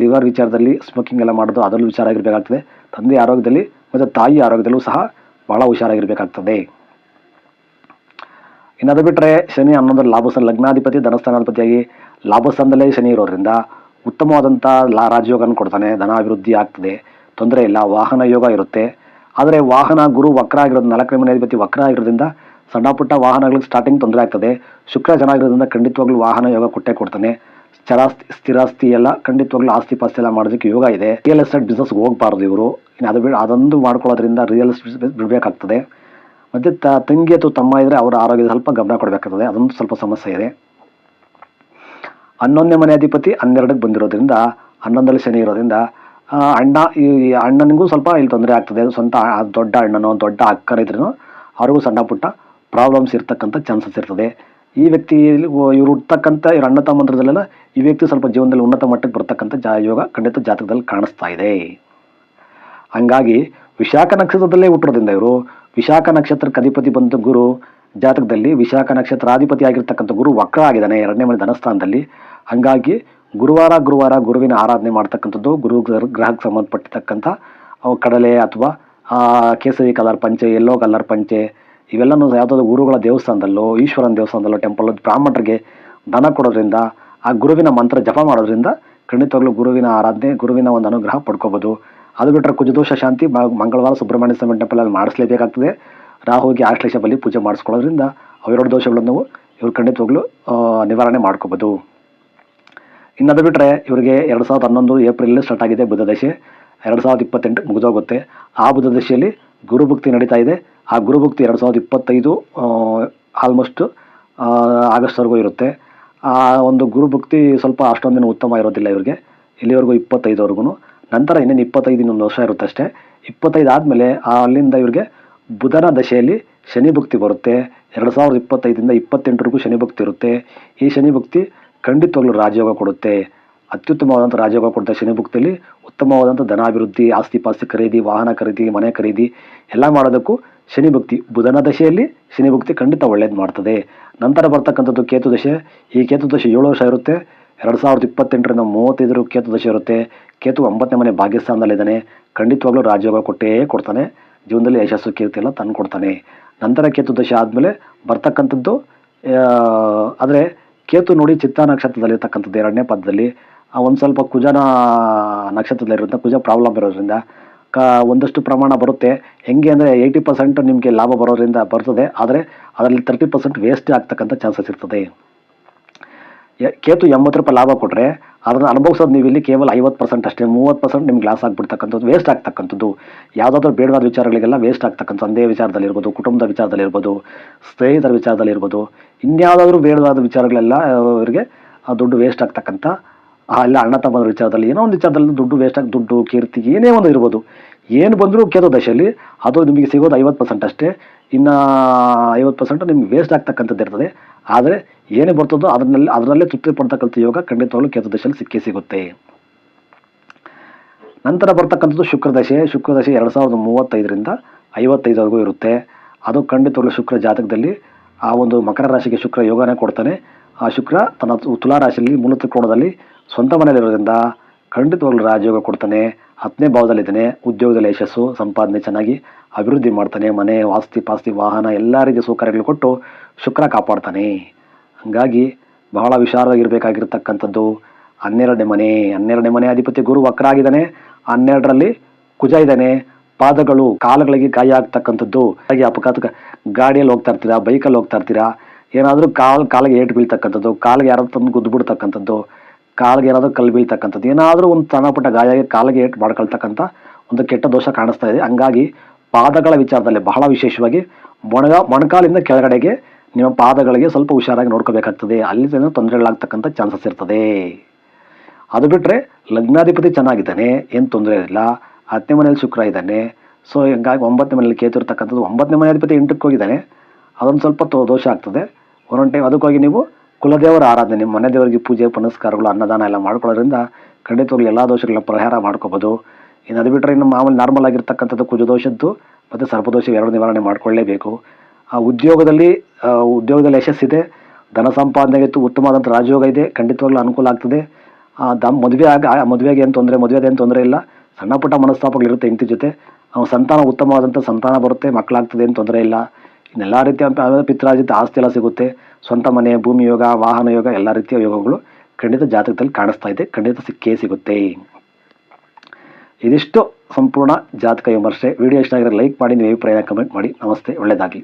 ಲಿವರ್ ವಿಚಾರದಲ್ಲಿ ಸ್ಮೋಕಿಂಗ್ ಎಲ್ಲ ಮಾಡೋದು ಅದರಲ್ಲೂ ಹುಷಾರಾಗಿರಬೇಕಾಗ್ತದೆ ತಂದೆ ಆರೋಗ್ಯದಲ್ಲಿ ಮತ್ತು ತಾಯಿ ಆರೋಗ್ಯದಲ್ಲೂ ಸಹ ಭಾಳ ಹುಷಾರಾಗಿರಬೇಕಾಗ್ತದೆ. ಇನ್ನದು ಬಿಟ್ಟರೆ ಶನಿ ಹನ್ನೊಂದರ ಲಾಭಸ್ಥಾನ, ಲಗ್ನಾಧಿಪತಿ, ಧನಸ್ಥಾನಾಧಿಪತಿಯಾಗಿ ಲಾಭಸ್ಥಾನದಲ್ಲೇ ಶನಿ ಇರೋದ್ರಿಂದ ಉತ್ತಮವಾದಂಥ ಲಾ ರಾಜಯೋಗನ ಕೊಡ್ತಾನೆ, ಧನ ಅಭಿವೃದ್ಧಿ ಆಗ್ತದೆ. ತೊಂದರೆ ಇಲ್ಲ, ವಾಹನ ಯೋಗ ಇರುತ್ತೆ. ಆದರೆ ವಾಹನ ಗುರು ವಕ್ರ ಆಗಿರೋದು, ನಾಲ್ಕನೇ ಮನೆ ಅಧಿಪತಿ ವಕ್ರ ಆಗಿರೋದ್ರಿಂದ ಸಣ್ಣ ಪುಟ್ಟ ವಾಹನಗಳಿಗೆ ಸ್ಟಾರ್ಟಿಂಗ್ ತೊಂದರೆ ಆಗ್ತದೆ. ಶುಕ್ರ ಚೆನ್ನಾಗಿರೋದ್ರಿಂದ ಖಂಡಿತವಾಗ್ಲೂ ವಾಹನ ಯೋಗ ಕೊಟ್ಟೆ ಕೊಡ್ತಾನೆ. ಚರಾಸ್ತಿ ಸ್ಥಿರಾಸ್ತಿ ಎಲ್ಲ ಖಂಡಿತವಾಗ್ಲೂ ಆಸ್ತಿ ಪಾಸ್ತಿ ಎಲ್ಲ ಮಾಡೋದಕ್ಕೆ ಯೋಗ ಇದೆ. ರಿಯಲ್ ಎಸ್ಟೇಟ್ ಬಿಸ್ನೆಸ್ ಹೋಗಬಾರ್ದು ಇವರು. ಇನ್ನು ಅದು ಬಿಡ ಅದೊಂದು ಮಾಡ್ಕೊಳ್ಳೋದ್ರಿಂದ ರಿಯಲ್ ಎಸ್ಟೇಟ್ ಬಿಡಬೇಕಾಗ್ತದೆ. ಮತ್ತು ತ ತಂಗಿ ಅಥವಾ ತಮ್ಮ ಇದ್ದರೆ ಅವರ ಆರೋಗ್ಯದ ಸ್ವಲ್ಪ ಗಮನ ಕೊಡಬೇಕಾಗ್ತದೆ. ಅದೊಂದು ಸ್ವಲ್ಪ ಸಮಸ್ಯೆ ಇದೆ. ಹನ್ನೊಂದನೇ ಮನೆ ಅಧಿಪತಿ ಹನ್ನೆರಡಕ್ಕೆ ಬಂದಿರೋದ್ರಿಂದ, ಹನ್ನೊಂದರಲ್ಲಿ ಶನಿ ಇರೋದ್ರಿಂದ ಅಣ್ಣ ಈ ಅಣ್ಣನಿಗೂ ಸ್ವಲ್ಪ ಇಲ್ಲಿ ತೊಂದರೆ ಆಗ್ತದೆ. ಸ್ವಂತ ದೊಡ್ಡ ಅಣ್ಣನೋ, ದೊಡ್ಡ ಅಕ್ಕನಿದ್ರೂ ಅವ್ರಿಗೂ ಸಣ್ಣ ಪುಟ್ಟ ಪ್ರಾಬ್ಲಮ್ಸ್ ಇರ್ತಕ್ಕಂಥ ಚಾನ್ಸಸ್ ಇರ್ತದೆ. ಈ ವ್ಯಕ್ತಿಯಲ್ಲಿ ಇವರು ಹುಟ್ಟತಕ್ಕಂಥ, ಇವ್ರ ಅಣ್ಣ ತಮ್ಮಂದ್ರದಲ್ಲೆಲ್ಲ ಈ ವ್ಯಕ್ತಿ ಸ್ವಲ್ಪ ಜೀವನದಲ್ಲಿ ಉನ್ನತ ಮಟ್ಟಕ್ಕೆ ಬರ್ತಕ್ಕಂಥ ಜಾ, ಯೋಗ ಖಂಡಿತ ಜಾತಕದಲ್ಲಿ ಕಾಣಿಸ್ತಾ ಇದೆ. ಹಂಗಾಗಿ ವಿಶಾಖ ನಕ್ಷತ್ರದಲ್ಲೇ ಹುಟ್ಟಿರೋದ್ರಿಂದ ಇವರು, ವಿಶಾಖ ನಕ್ಷತ್ರಕ್ಕೆ ಅಧಿಪತಿ ಬಂದ ಗುರು, ಜಾತಕದಲ್ಲಿ ವಿಶಾಖ ನಕ್ಷತ್ರಾಧಿಪತಿ ಆಗಿರ್ತಕ್ಕಂಥ ಗುರು ವಕ್ರ ಆಗಿದ್ದಾನೆ, ಎರಡನೇ ಮನೆ ಧನಸ್ಥಾನದಲ್ಲಿ. ಹಂಗಾಗಿ ಗುರುವಾರ ಗುರುವಾರ ಗುರುವಿನ ಆರಾಧನೆ ಮಾಡ್ತಕ್ಕಂಥದ್ದು, ಗುರು ಗ್ರ- ಗ್ರಹಕ್ಕೆ ಸಂಬಂಧಪಟ್ಟಿರ್ತಕ್ಕಂಥ ಕಡಲೆ ಅಥವಾ ಕೇಸರಿ ಕಲರ್ ಪಂಚೆ ಎಲ್ಲೋ ಕಲರ್ ಪಂಚೆ ಇವೆಲ್ಲನೂ ಯಾವುದಾದ್ರು ಗುರುಗಳ ದೇವಸ್ಥಾನದಲ್ಲೋ, ಈಶ್ವರನ ದೇವಸ್ಥಾನದಲ್ಲೋ ಟೆಂಪಲ್ ಬ್ರಾಹ್ಮಣರಿಗೆ ದನ ಕೊಡೋದ್ರಿಂದ, ಆ ಗುರುವಿನ ಮಂತ್ರ ಜಪ ಮಾಡೋದ್ರಿಂದ ಖಂಡಿತವಾಗ್ಲೂ ಗುರುವಿನ ಆರಾಧನೆ, ಗುರುವಿನ ಒಂದು ಅನುಗ್ರಹ ಪಡ್ಕೋಬೋದು. ಅದು ಬಿಟ್ಟರೆ ಕುಜದೋಷ ಶಾಂತಿ ಮಂಗಳವಾರ ಸುಬ್ರಹ್ಮಣ್ಯ ಸ್ವಾಮಿ ಟೆಂಪಲಲ್ಲಿ ಮಾಡಿಸ್ಲೇಬೇಕಾಗ್ತದೆ. ರಾಹುಗೆ ಆಶ್ಲೇಷ ಬಲಿ ಪೂಜೆ ಮಾಡಿಸ್ಕೊಳ್ಳೋದ್ರಿಂದ ಅವೆರಡು ದೋಷಗಳನ್ನು ಇವ್ರು ಖಂಡಿತವಾಗ್ಲೂ ನಿವಾರಣೆ ಮಾಡ್ಕೋಬೋದು. ಇನ್ನದು ಬಿಟ್ಟರೆ ಇವರಿಗೆ ಎರಡು ಸಾವಿರದ ಹನ್ನೊಂದು ಏಪ್ರಿಲಲ್ಲಿ ಸ್ಟಾರ್ಟ್ ಆಗಿದೆ ಬುಧದಶೆ ಎರಡು ಸಾವಿರದ ಇಪ್ಪತ್ತೆಂಟು ಮುಗಿದೋಗುತ್ತೆ. ಆ ಬುಧದಶೆಯಲ್ಲಿ ಗುರುಭಕ್ತಿ ನಡೀತಾ ಇದೆ. ಆ ಗುರುಭಕ್ತಿ ಎರಡು ಸಾವಿರದ ಇಪ್ಪತ್ತೈದು ಆಲ್ಮೋಸ್ಟ್ ಆಗಸ್ಟ್ವರೆಗೂ ಇರುತ್ತೆ. ಆ ಒಂದು ಗುರುಭಕ್ತಿ ಸ್ವಲ್ಪ ಅಷ್ಟೊಂದಿನ ಉತ್ತಮ ಇರೋದಿಲ್ಲ ಇವರಿಗೆ. ಇಲ್ಲಿವರೆಗೂ ಇಪ್ಪತ್ತೈದವರೆಗೂ ನಂತರ ಇನ್ನೇನು ಇಪ್ಪತ್ತೈದು ಇನ್ನೊಂದು ವರ್ಷ ಇರುತ್ತೆ ಅಷ್ಟೇ. ಇಪ್ಪತ್ತೈದು ಆದಮೇಲೆ ಅಲ್ಲಿಂದ ಇವರಿಗೆ ಬುಧನ ದಶೆಯಲ್ಲಿ ಶನಿ ಭಕ್ತಿ ಬರುತ್ತೆ. ಎರಡು ಸಾವಿರದ ಇಪ್ಪತ್ತೈದರಿಂದ ಇಪ್ಪತ್ತೆಂಟರಿಗೂ ಶನಿ ಭಕ್ತಿ ಇರುತ್ತೆ. ಈ ಶನಿ ಭಕ್ತಿ ಖಂಡಿತವಾಗ್ಲೂ ರಾಜಯೋಗ ಕೊಡುತ್ತೆ. ಅತ್ಯುತ್ತಮವಾದಂಥ ರಾಜಯೋಗ ಕೊಡುತ್ತೆ ಶನಿ ಭಕ್ತಿಯಲ್ಲಿ ಉತ್ತಮವಾದಂಥ ಧನಾಭಿವೃದ್ಧಿ, ಆಸ್ತಿ ಪಾಸ್ತಿ ಖರೀದಿ, ವಾಹನ ಖರೀದಿ, ಮನೆ ಖರೀದಿ, ಎಲ್ಲ ಮಾಡೋದಕ್ಕೂ ಶನಿ ಭಕ್ತಿ ಬುಧನ ದಶೆಯಲ್ಲಿ ಶನಿ ಭಕ್ತಿ ಖಂಡಿತ ಒಳ್ಳೇದು ಮಾಡ್ತದೆ. ನಂತರ ಬರ್ತಕ್ಕಂಥದ್ದು ಕೇತು ದಶೆ. ಈ ಕೇತು ದಶೆ ಏಳು ವರ್ಷ ಇರುತ್ತೆ. ಎರಡು ಸಾವಿರದ ಇಪ್ಪತ್ತೆಂಟರಿಂದ ಮೂವತ್ತೈದರ ಕೇತು ದಶೆ ಇರುತ್ತೆ. ಕೇತು ಒಂಬತ್ತನೇ ಮನೆ ಭಾಗ್ಯಸ್ಥಾನದಲ್ಲಿದ್ದಾನೆ. ಖಂಡಿತವಾಗ್ಲೂ ರಾಜಯೋಗ ಕೊಟ್ಟೇ ಕೊಡ್ತಾನೆ. ಜೀವನದಲ್ಲಿ ಯಶಸ್ಸು ಕೀರ್ತಿ ಎಲ್ಲ ತಂದು ಕೊಡ್ತಾನೆ. ನಂತರ ಕೇತು ದಶೆ ಆದಮೇಲೆ ಬರ್ತಕ್ಕಂಥದ್ದು ಆದರೆ ಕೇತು ನೋಡಿ ಚಿತ್ತ ನಕ್ಷತ್ರದಲ್ಲಿರ್ತಕ್ಕಂಥದ್ದು ಎರಡನೇ ಪದದಲ್ಲಿ. ಒಂದು ಸ್ವಲ್ಪ ಕುಜನ ನಕ್ಷತ್ರದಲ್ಲಿರುವಂಥ ಕುಜ ಪ್ರಾಬ್ಲಮ್ ಇರೋದ್ರಿಂದ ಕ, ಒಂದಷ್ಟು ಪ್ರಮಾಣ ಬರುತ್ತೆ. ಹೆಂಗೆ ಅಂದರೆ ಏಯ್ಟಿ ಪರ್ಸೆಂಟ್ ನಿಮಗೆ ಲಾಭ ಬರೋದ್ರಿಂದ ಬರ್ತದೆ. ಆದರೆ ಅದರಲ್ಲಿ ತರ್ಟಿ ಪರ್ಸೆಂಟ್ ವೇಸ್ಟ್ ಆಗ್ತಕ್ಕಂಥ ಚಾನ್ಸಸ್ ಇರ್ತದೆ. ಕೇತು ಎಂಬತ್ತು ರೂಪಾಯಿ ಲಾಭ ಕೊಟ್ಟರೆ ಅದನ್ನು ಅನುಭವಿಸೋದು ನೀವು ಇಲ್ಲಿ ಕೇವಲ ಐವತ್ತು ಪರ್ಸೆಂಟ್ ಅಷ್ಟೇ. ಮೂವತ್ತು ಪರ್ಸೆಂಟ್ ನಿಮ್ಗೆ ಲಾಸ್ ಆಗಿಬಿಡ್ತಕ್ಕಂಥದ್ದು ವೇಸ್ಟ್ ಆಗ್ತಕ್ಕಂಥದ್ದು. ಯಾವುದಾದ್ರೂ ಬೇಡವಾದ ವಿಚಾರಗಳಿಗೆಲ್ಲ ವೇಸ್ಟ್ ಆಗ್ತಕ್ಕಂಥ ಒಂದೇ ವಿಚಾರದಲ್ಲಿರ್ಬೋದು, ಕುಟುಂಬದ ವಿಚಾರದಲ್ಲಿರ್ಬೋದು, ಸ್ನೇಹಿತರ ವಿಚಾರದಲ್ಲಿರ್ಬೋದು, ಇನ್ಯಾವುದಾದ್ರೂ ಬೇಡವಾದ ವಿಚಾರಗಳೆಲ್ಲ, ಅವರಿಗೆ ದುಡ್ಡು ವೇಸ್ಟ್ ಆಗ್ತಕ್ಕಂಥ ಆ, ಎಲ್ಲ ಅಣ್ಣ ತಮ್ಮದ ವಿಚಾರದಲ್ಲಿ ಏನೋ ಒಂದು ವಿಚಾರದಲ್ಲಿ ದುಡ್ಡು ವೇಸ್ಟ್ ಆಗಿ ದುಡ್ಡು ಕೀರ್ತಿ ಏನೇ ಒಂದು ಇರ್ಬೋದು. ಏನು ಬಂದರೂ ಕೇತೋ ದಶೆಯಲ್ಲಿ ಅದು ನಿಮಗೆ ಸಿಗೋದು ಐವತ್ತು ಪರ್ಸೆಂಟ್ ಅಷ್ಟೇ. ಇನ್ನು ಐವತ್ತು ಪರ್ಸೆಂಟ್ ನಿಮ್ಗೆ ವೇಸ್ಟ್ ಆಗ್ತಕ್ಕಂಥದ್ದು ಇರ್ತದೆ. ಆದರೆ ಏನೇ ಬರ್ತದೋ ಅದರಲ್ಲಿ ಅದರಲ್ಲೇ ತೃಪ್ತಿ ಪಡ್ತಕ್ಕಂಥ ಯೋಗ ಖಂಡಿತವಾಗ್ಲೂ ಕೇತು ದಶೆಯಲ್ಲಿ ಸಿಕ್ಕೇ ಸಿಗುತ್ತೆ. ನಂತರ ಬರ್ತಕ್ಕಂಥದ್ದು ಶುಕ್ರದಶೆ ಶುಕ್ರದಶೆ ಎರಡು ಸಾವಿರದ ಮೂವತ್ತೈದರಿಂದ ಐವತ್ತೈದವರೆಗೂ ಇರುತ್ತೆ. ಅದು ಖಂಡಿತವಾಗ್ಲೂ ಶುಕ್ರ ಜಾತಕದಲ್ಲಿ ಆ ಒಂದು ಮಕರ ರಾಶಿಗೆ ಶುಕ್ರ ಯೋಗನೇ ಕೊಡ್ತಾನೆ. ಆ ಶುಕ್ರ ತನ್ನ ತು- ತುಲಾ ರಾಶಿಯಲ್ಲಿ ಮೂಲ ತ್ರಿಕೋಣದಲ್ಲಿ ಸ್ವಂತ ಮನೆಯಲ್ಲಿರೋದ್ರಿಂದ ಖಂಡಿತವಾಗ್ಲೂ ರಾಜಯೋಗ ಕೊಡ್ತಾನೆ, ಹತ್ತನೇ ಭಾವದಲ್ಲಿದ್ದಾನೆ, ಉದ್ಯೋಗದಲ್ಲಿ ಯಶಸ್ಸು, ಸಂಪಾದನೆ ಚೆನ್ನಾಗಿ ಅಭಿವೃದ್ಧಿ ಮಾಡ್ತಾನೆ, ಮನೆ ವಾಸ್ತಿ ಪಾಸ್ತಿ, ವಾಹನ ಎಲ್ಲ ರೀತಿಯ ಸೌಕರ್ಯಗಳು ಕೊಟ್ಟು ಶುಕ್ರ ಕಾಪಾಡ್ತಾನೆ. ಹಾಗಾಗಿ ಬಹಳ ವಿಶಾಲವಾಗಿರಬೇಕಾಗಿರ್ತಕ್ಕಂಥದ್ದು ಹನ್ನೆರಡನೇ ಮನೆ. ಹನ್ನೆರಡನೇ ಮನೆ ಅಧಿಪತಿ ಗುರು ವಕ್ರ ಆಗಿದ್ದಾನೆ ಹನ್ನೆರಡರಲ್ಲಿ ಕುಜ ಇದ್ದಾನೆ. ಪಾದಗಳು ಕಾಲುಗಳಿಗೆ ಗಾಯ ಆಗ್ತಕ್ಕಂಥದ್ದು ಹಾಗೆ ಅಪಘಾತ ಗಾಡಿಯಲ್ಲಿ ಹೋಗ್ತಾ ಇರ್ತೀರಾ, ಬೈಕಲ್ಲಿ ಹೋಗ್ತಾ ಇರ್ತೀರಾ ಏನಾದರೂ ಕಾಲು, ಕಾಲಿಗೆ ಏಟು ಬೀಳ್ತಕ್ಕಂಥದ್ದು, ಕಾಲಿಗೆ ಯಾರಾದ್ರೂ ತಂದು ಗುದ್ದು ಬಿಡ್ತಕ್ಕಂಥದ್ದು, ಕಾಲಿಗೆ ಏನಾದರೂ ಕಲ್ಲು ಬೀಳ್ತಕ್ಕಂಥದ್ದು, ಏನಾದರೂ ಒಂದು ಸಣ್ಣ ಪುಟ್ಟ ಗಾಯ ಕಾಲಿಗೆ ಏಟು ಮಾಡ್ಕೊಳ್ತಕ್ಕಂಥ ಒಂದು ಕೆಟ್ಟ ದೋಷ ಕಾಣಿಸ್ತಾ ಇದೆ. ಹಂಗಾಗಿ ಪಾದಗಳ ವಿಚಾರದಲ್ಲಿ ಬಹಳ ವಿಶೇಷವಾಗಿ ಮೊಣಗ, ಮೊಣಕಾಲಿಂದ ಕೆಳಗಡೆಗೆ ನಿಮ್ಮ ಪಾದಗಳಿಗೆ ಸ್ವಲ್ಪ ಹುಷಾರಾಗಿ ನೋಡ್ಕೋಬೇಕಾಗ್ತದೆ. ಅಲ್ಲಿ ತೊಂದರೆಗಳಾಗ್ತಕ್ಕಂಥ ಚಾನ್ಸಸ್ ಇರ್ತದೆ. ಅದು ಬಿಟ್ಟರೆ ಲಗ್ನಾಧಿಪತಿ ಚೆನ್ನಾಗಿದ್ದಾನೆ, ಏನು ತೊಂದರೆ ಇಲ್ಲ. ಹತ್ತನೇ ಮನೆಯಲ್ಲಿ ಶುಕ್ರ ಇದ್ದಾನೆ. ಸೊ ಹೀಗಾಗಿ ಒಂಬತ್ತನೇ ಮನೆಯಲ್ಲಿ ಕೇತು ಇರ್ತಕ್ಕಂಥದ್ದು, ಒಂಬತ್ತನೇ ಮನೆ ಅಧಿಪತಿ ಎಂಟಕ್ಕೆ ಹೋಗಿದ್ದಾನೆ. ಅದೊಂದು ಸ್ವಲ್ಪ ತೋ- ದೋಷ ಆಗ್ತದೆ. ಒಂದೊಂದು ಟೈಮ್ ಅದಕ್ಕಾಗಿ ನೀವು ಕುಲದೇವರ ಆರಾಧನೆ, ನಿಮ್ಮ ಮನೆ ದೇವರಿಗೆ ಪೂಜೆ, ಪುನಸ್ಕಾರಗಳು, ಅನ್ನದಾನ ಎಲ್ಲ ಮಾಡ್ಕೊಳ್ಳೋದ್ರಿಂದ ಖಂಡಿತವಾಗ್ಲೂ ಎಲ್ಲ ದೋಷಗಳನ್ನ ಪರಿಹಾರ ಮಾಡ್ಕೋಬೋದು. ಇನ್ನು ಅದು ಬಿಟ್ಟರೆ ಇನ್ನು ಮಾಮೂಲಿ ನಾರ್ಮಲ್ ಆಗಿರ್ತಕ್ಕಂಥದ್ದು ಕುಜದೋಷದ್ದು ಮತ್ತು ಸರ್ಪದೋಷ ಎರಡು ನಿವಾರಣೆ ಮಾಡಿಕೊಳ್ಳೇಬೇಕು. ಆ ಉದ್ಯೋಗದಲ್ಲಿ ಉದ್ಯೋಗದಲ್ಲಿ ಯಶಸ್ಸಿದೆ ಧನ ಸಂಪಾದನೆಗೆ ಉತ್ತಮವಾದಂಥ ರಾಜಯೋಗ ಇದೆ. ಖಂಡಿತವಾಗ್ಲೂ ಅನುಕೂಲ ಆಗ್ತದೆ. ದಮ್ ಮದುವೆ ಆಗ ಮದುವೆಗೆ ಏನು ತೊಂದರೆ, ಮದುವೆದು ಏನು ತೊಂದರೆ ಇಲ್ಲ. ಸಣ್ಣ ಪುಟ್ಟ ಮನಸ್ತಾಪಗಳಿರುತ್ತೆ ಹೆಂಡತಿ ಜೊತೆ. ಸಂತಾನ ಉತ್ತಮವಾದಂಥ ಸಂತಾನ ಬರುತ್ತೆ, ಮಕ್ಕಳಾಗ್ತದೆ ಏನು ತೊಂದರೆ ಇಲ್ಲ. ಇನ್ನೆಲ್ಲ ರೀತಿಯ ಪಿತ್ರಾರ್ಜಿತ ಆಸ್ತಿ ಎಲ್ಲ ಸಿಗುತ್ತೆ. ಸ್ವಂತ ಮನೆ, ಭೂಮಿ ಯೋಗ, ವಾಹನ ಯೋಗ, ಎಲ್ಲ ರೀತಿಯ ಯೋಗಗಳು ಖಂಡಿತ ಜಾತಕದಲ್ಲಿ ಕಾಣಿಸ್ತಾ ಇದೆ. ಖಂಡಿತ ಸಿಕ್ಕೇ ಸಿಗುತ್ತೆ. ಇದಿಷ್ಟು ಸಂಪೂರ್ಣ ಜಾತಕ ವಿಮರ್ಶೆ. ವಿಡಿಯೋ ಇಷ್ಟ ಆಗಿರೋ ಲೈಕ್ ಮಾಡಿ ನೀವು ಅಭಿಪ್ರಾಯ ಕಮೆಂಟ್ ಮಾಡಿ. ನಮಸ್ತೆ, ಒಳ್ಳೆಯದಾಗಲಿ.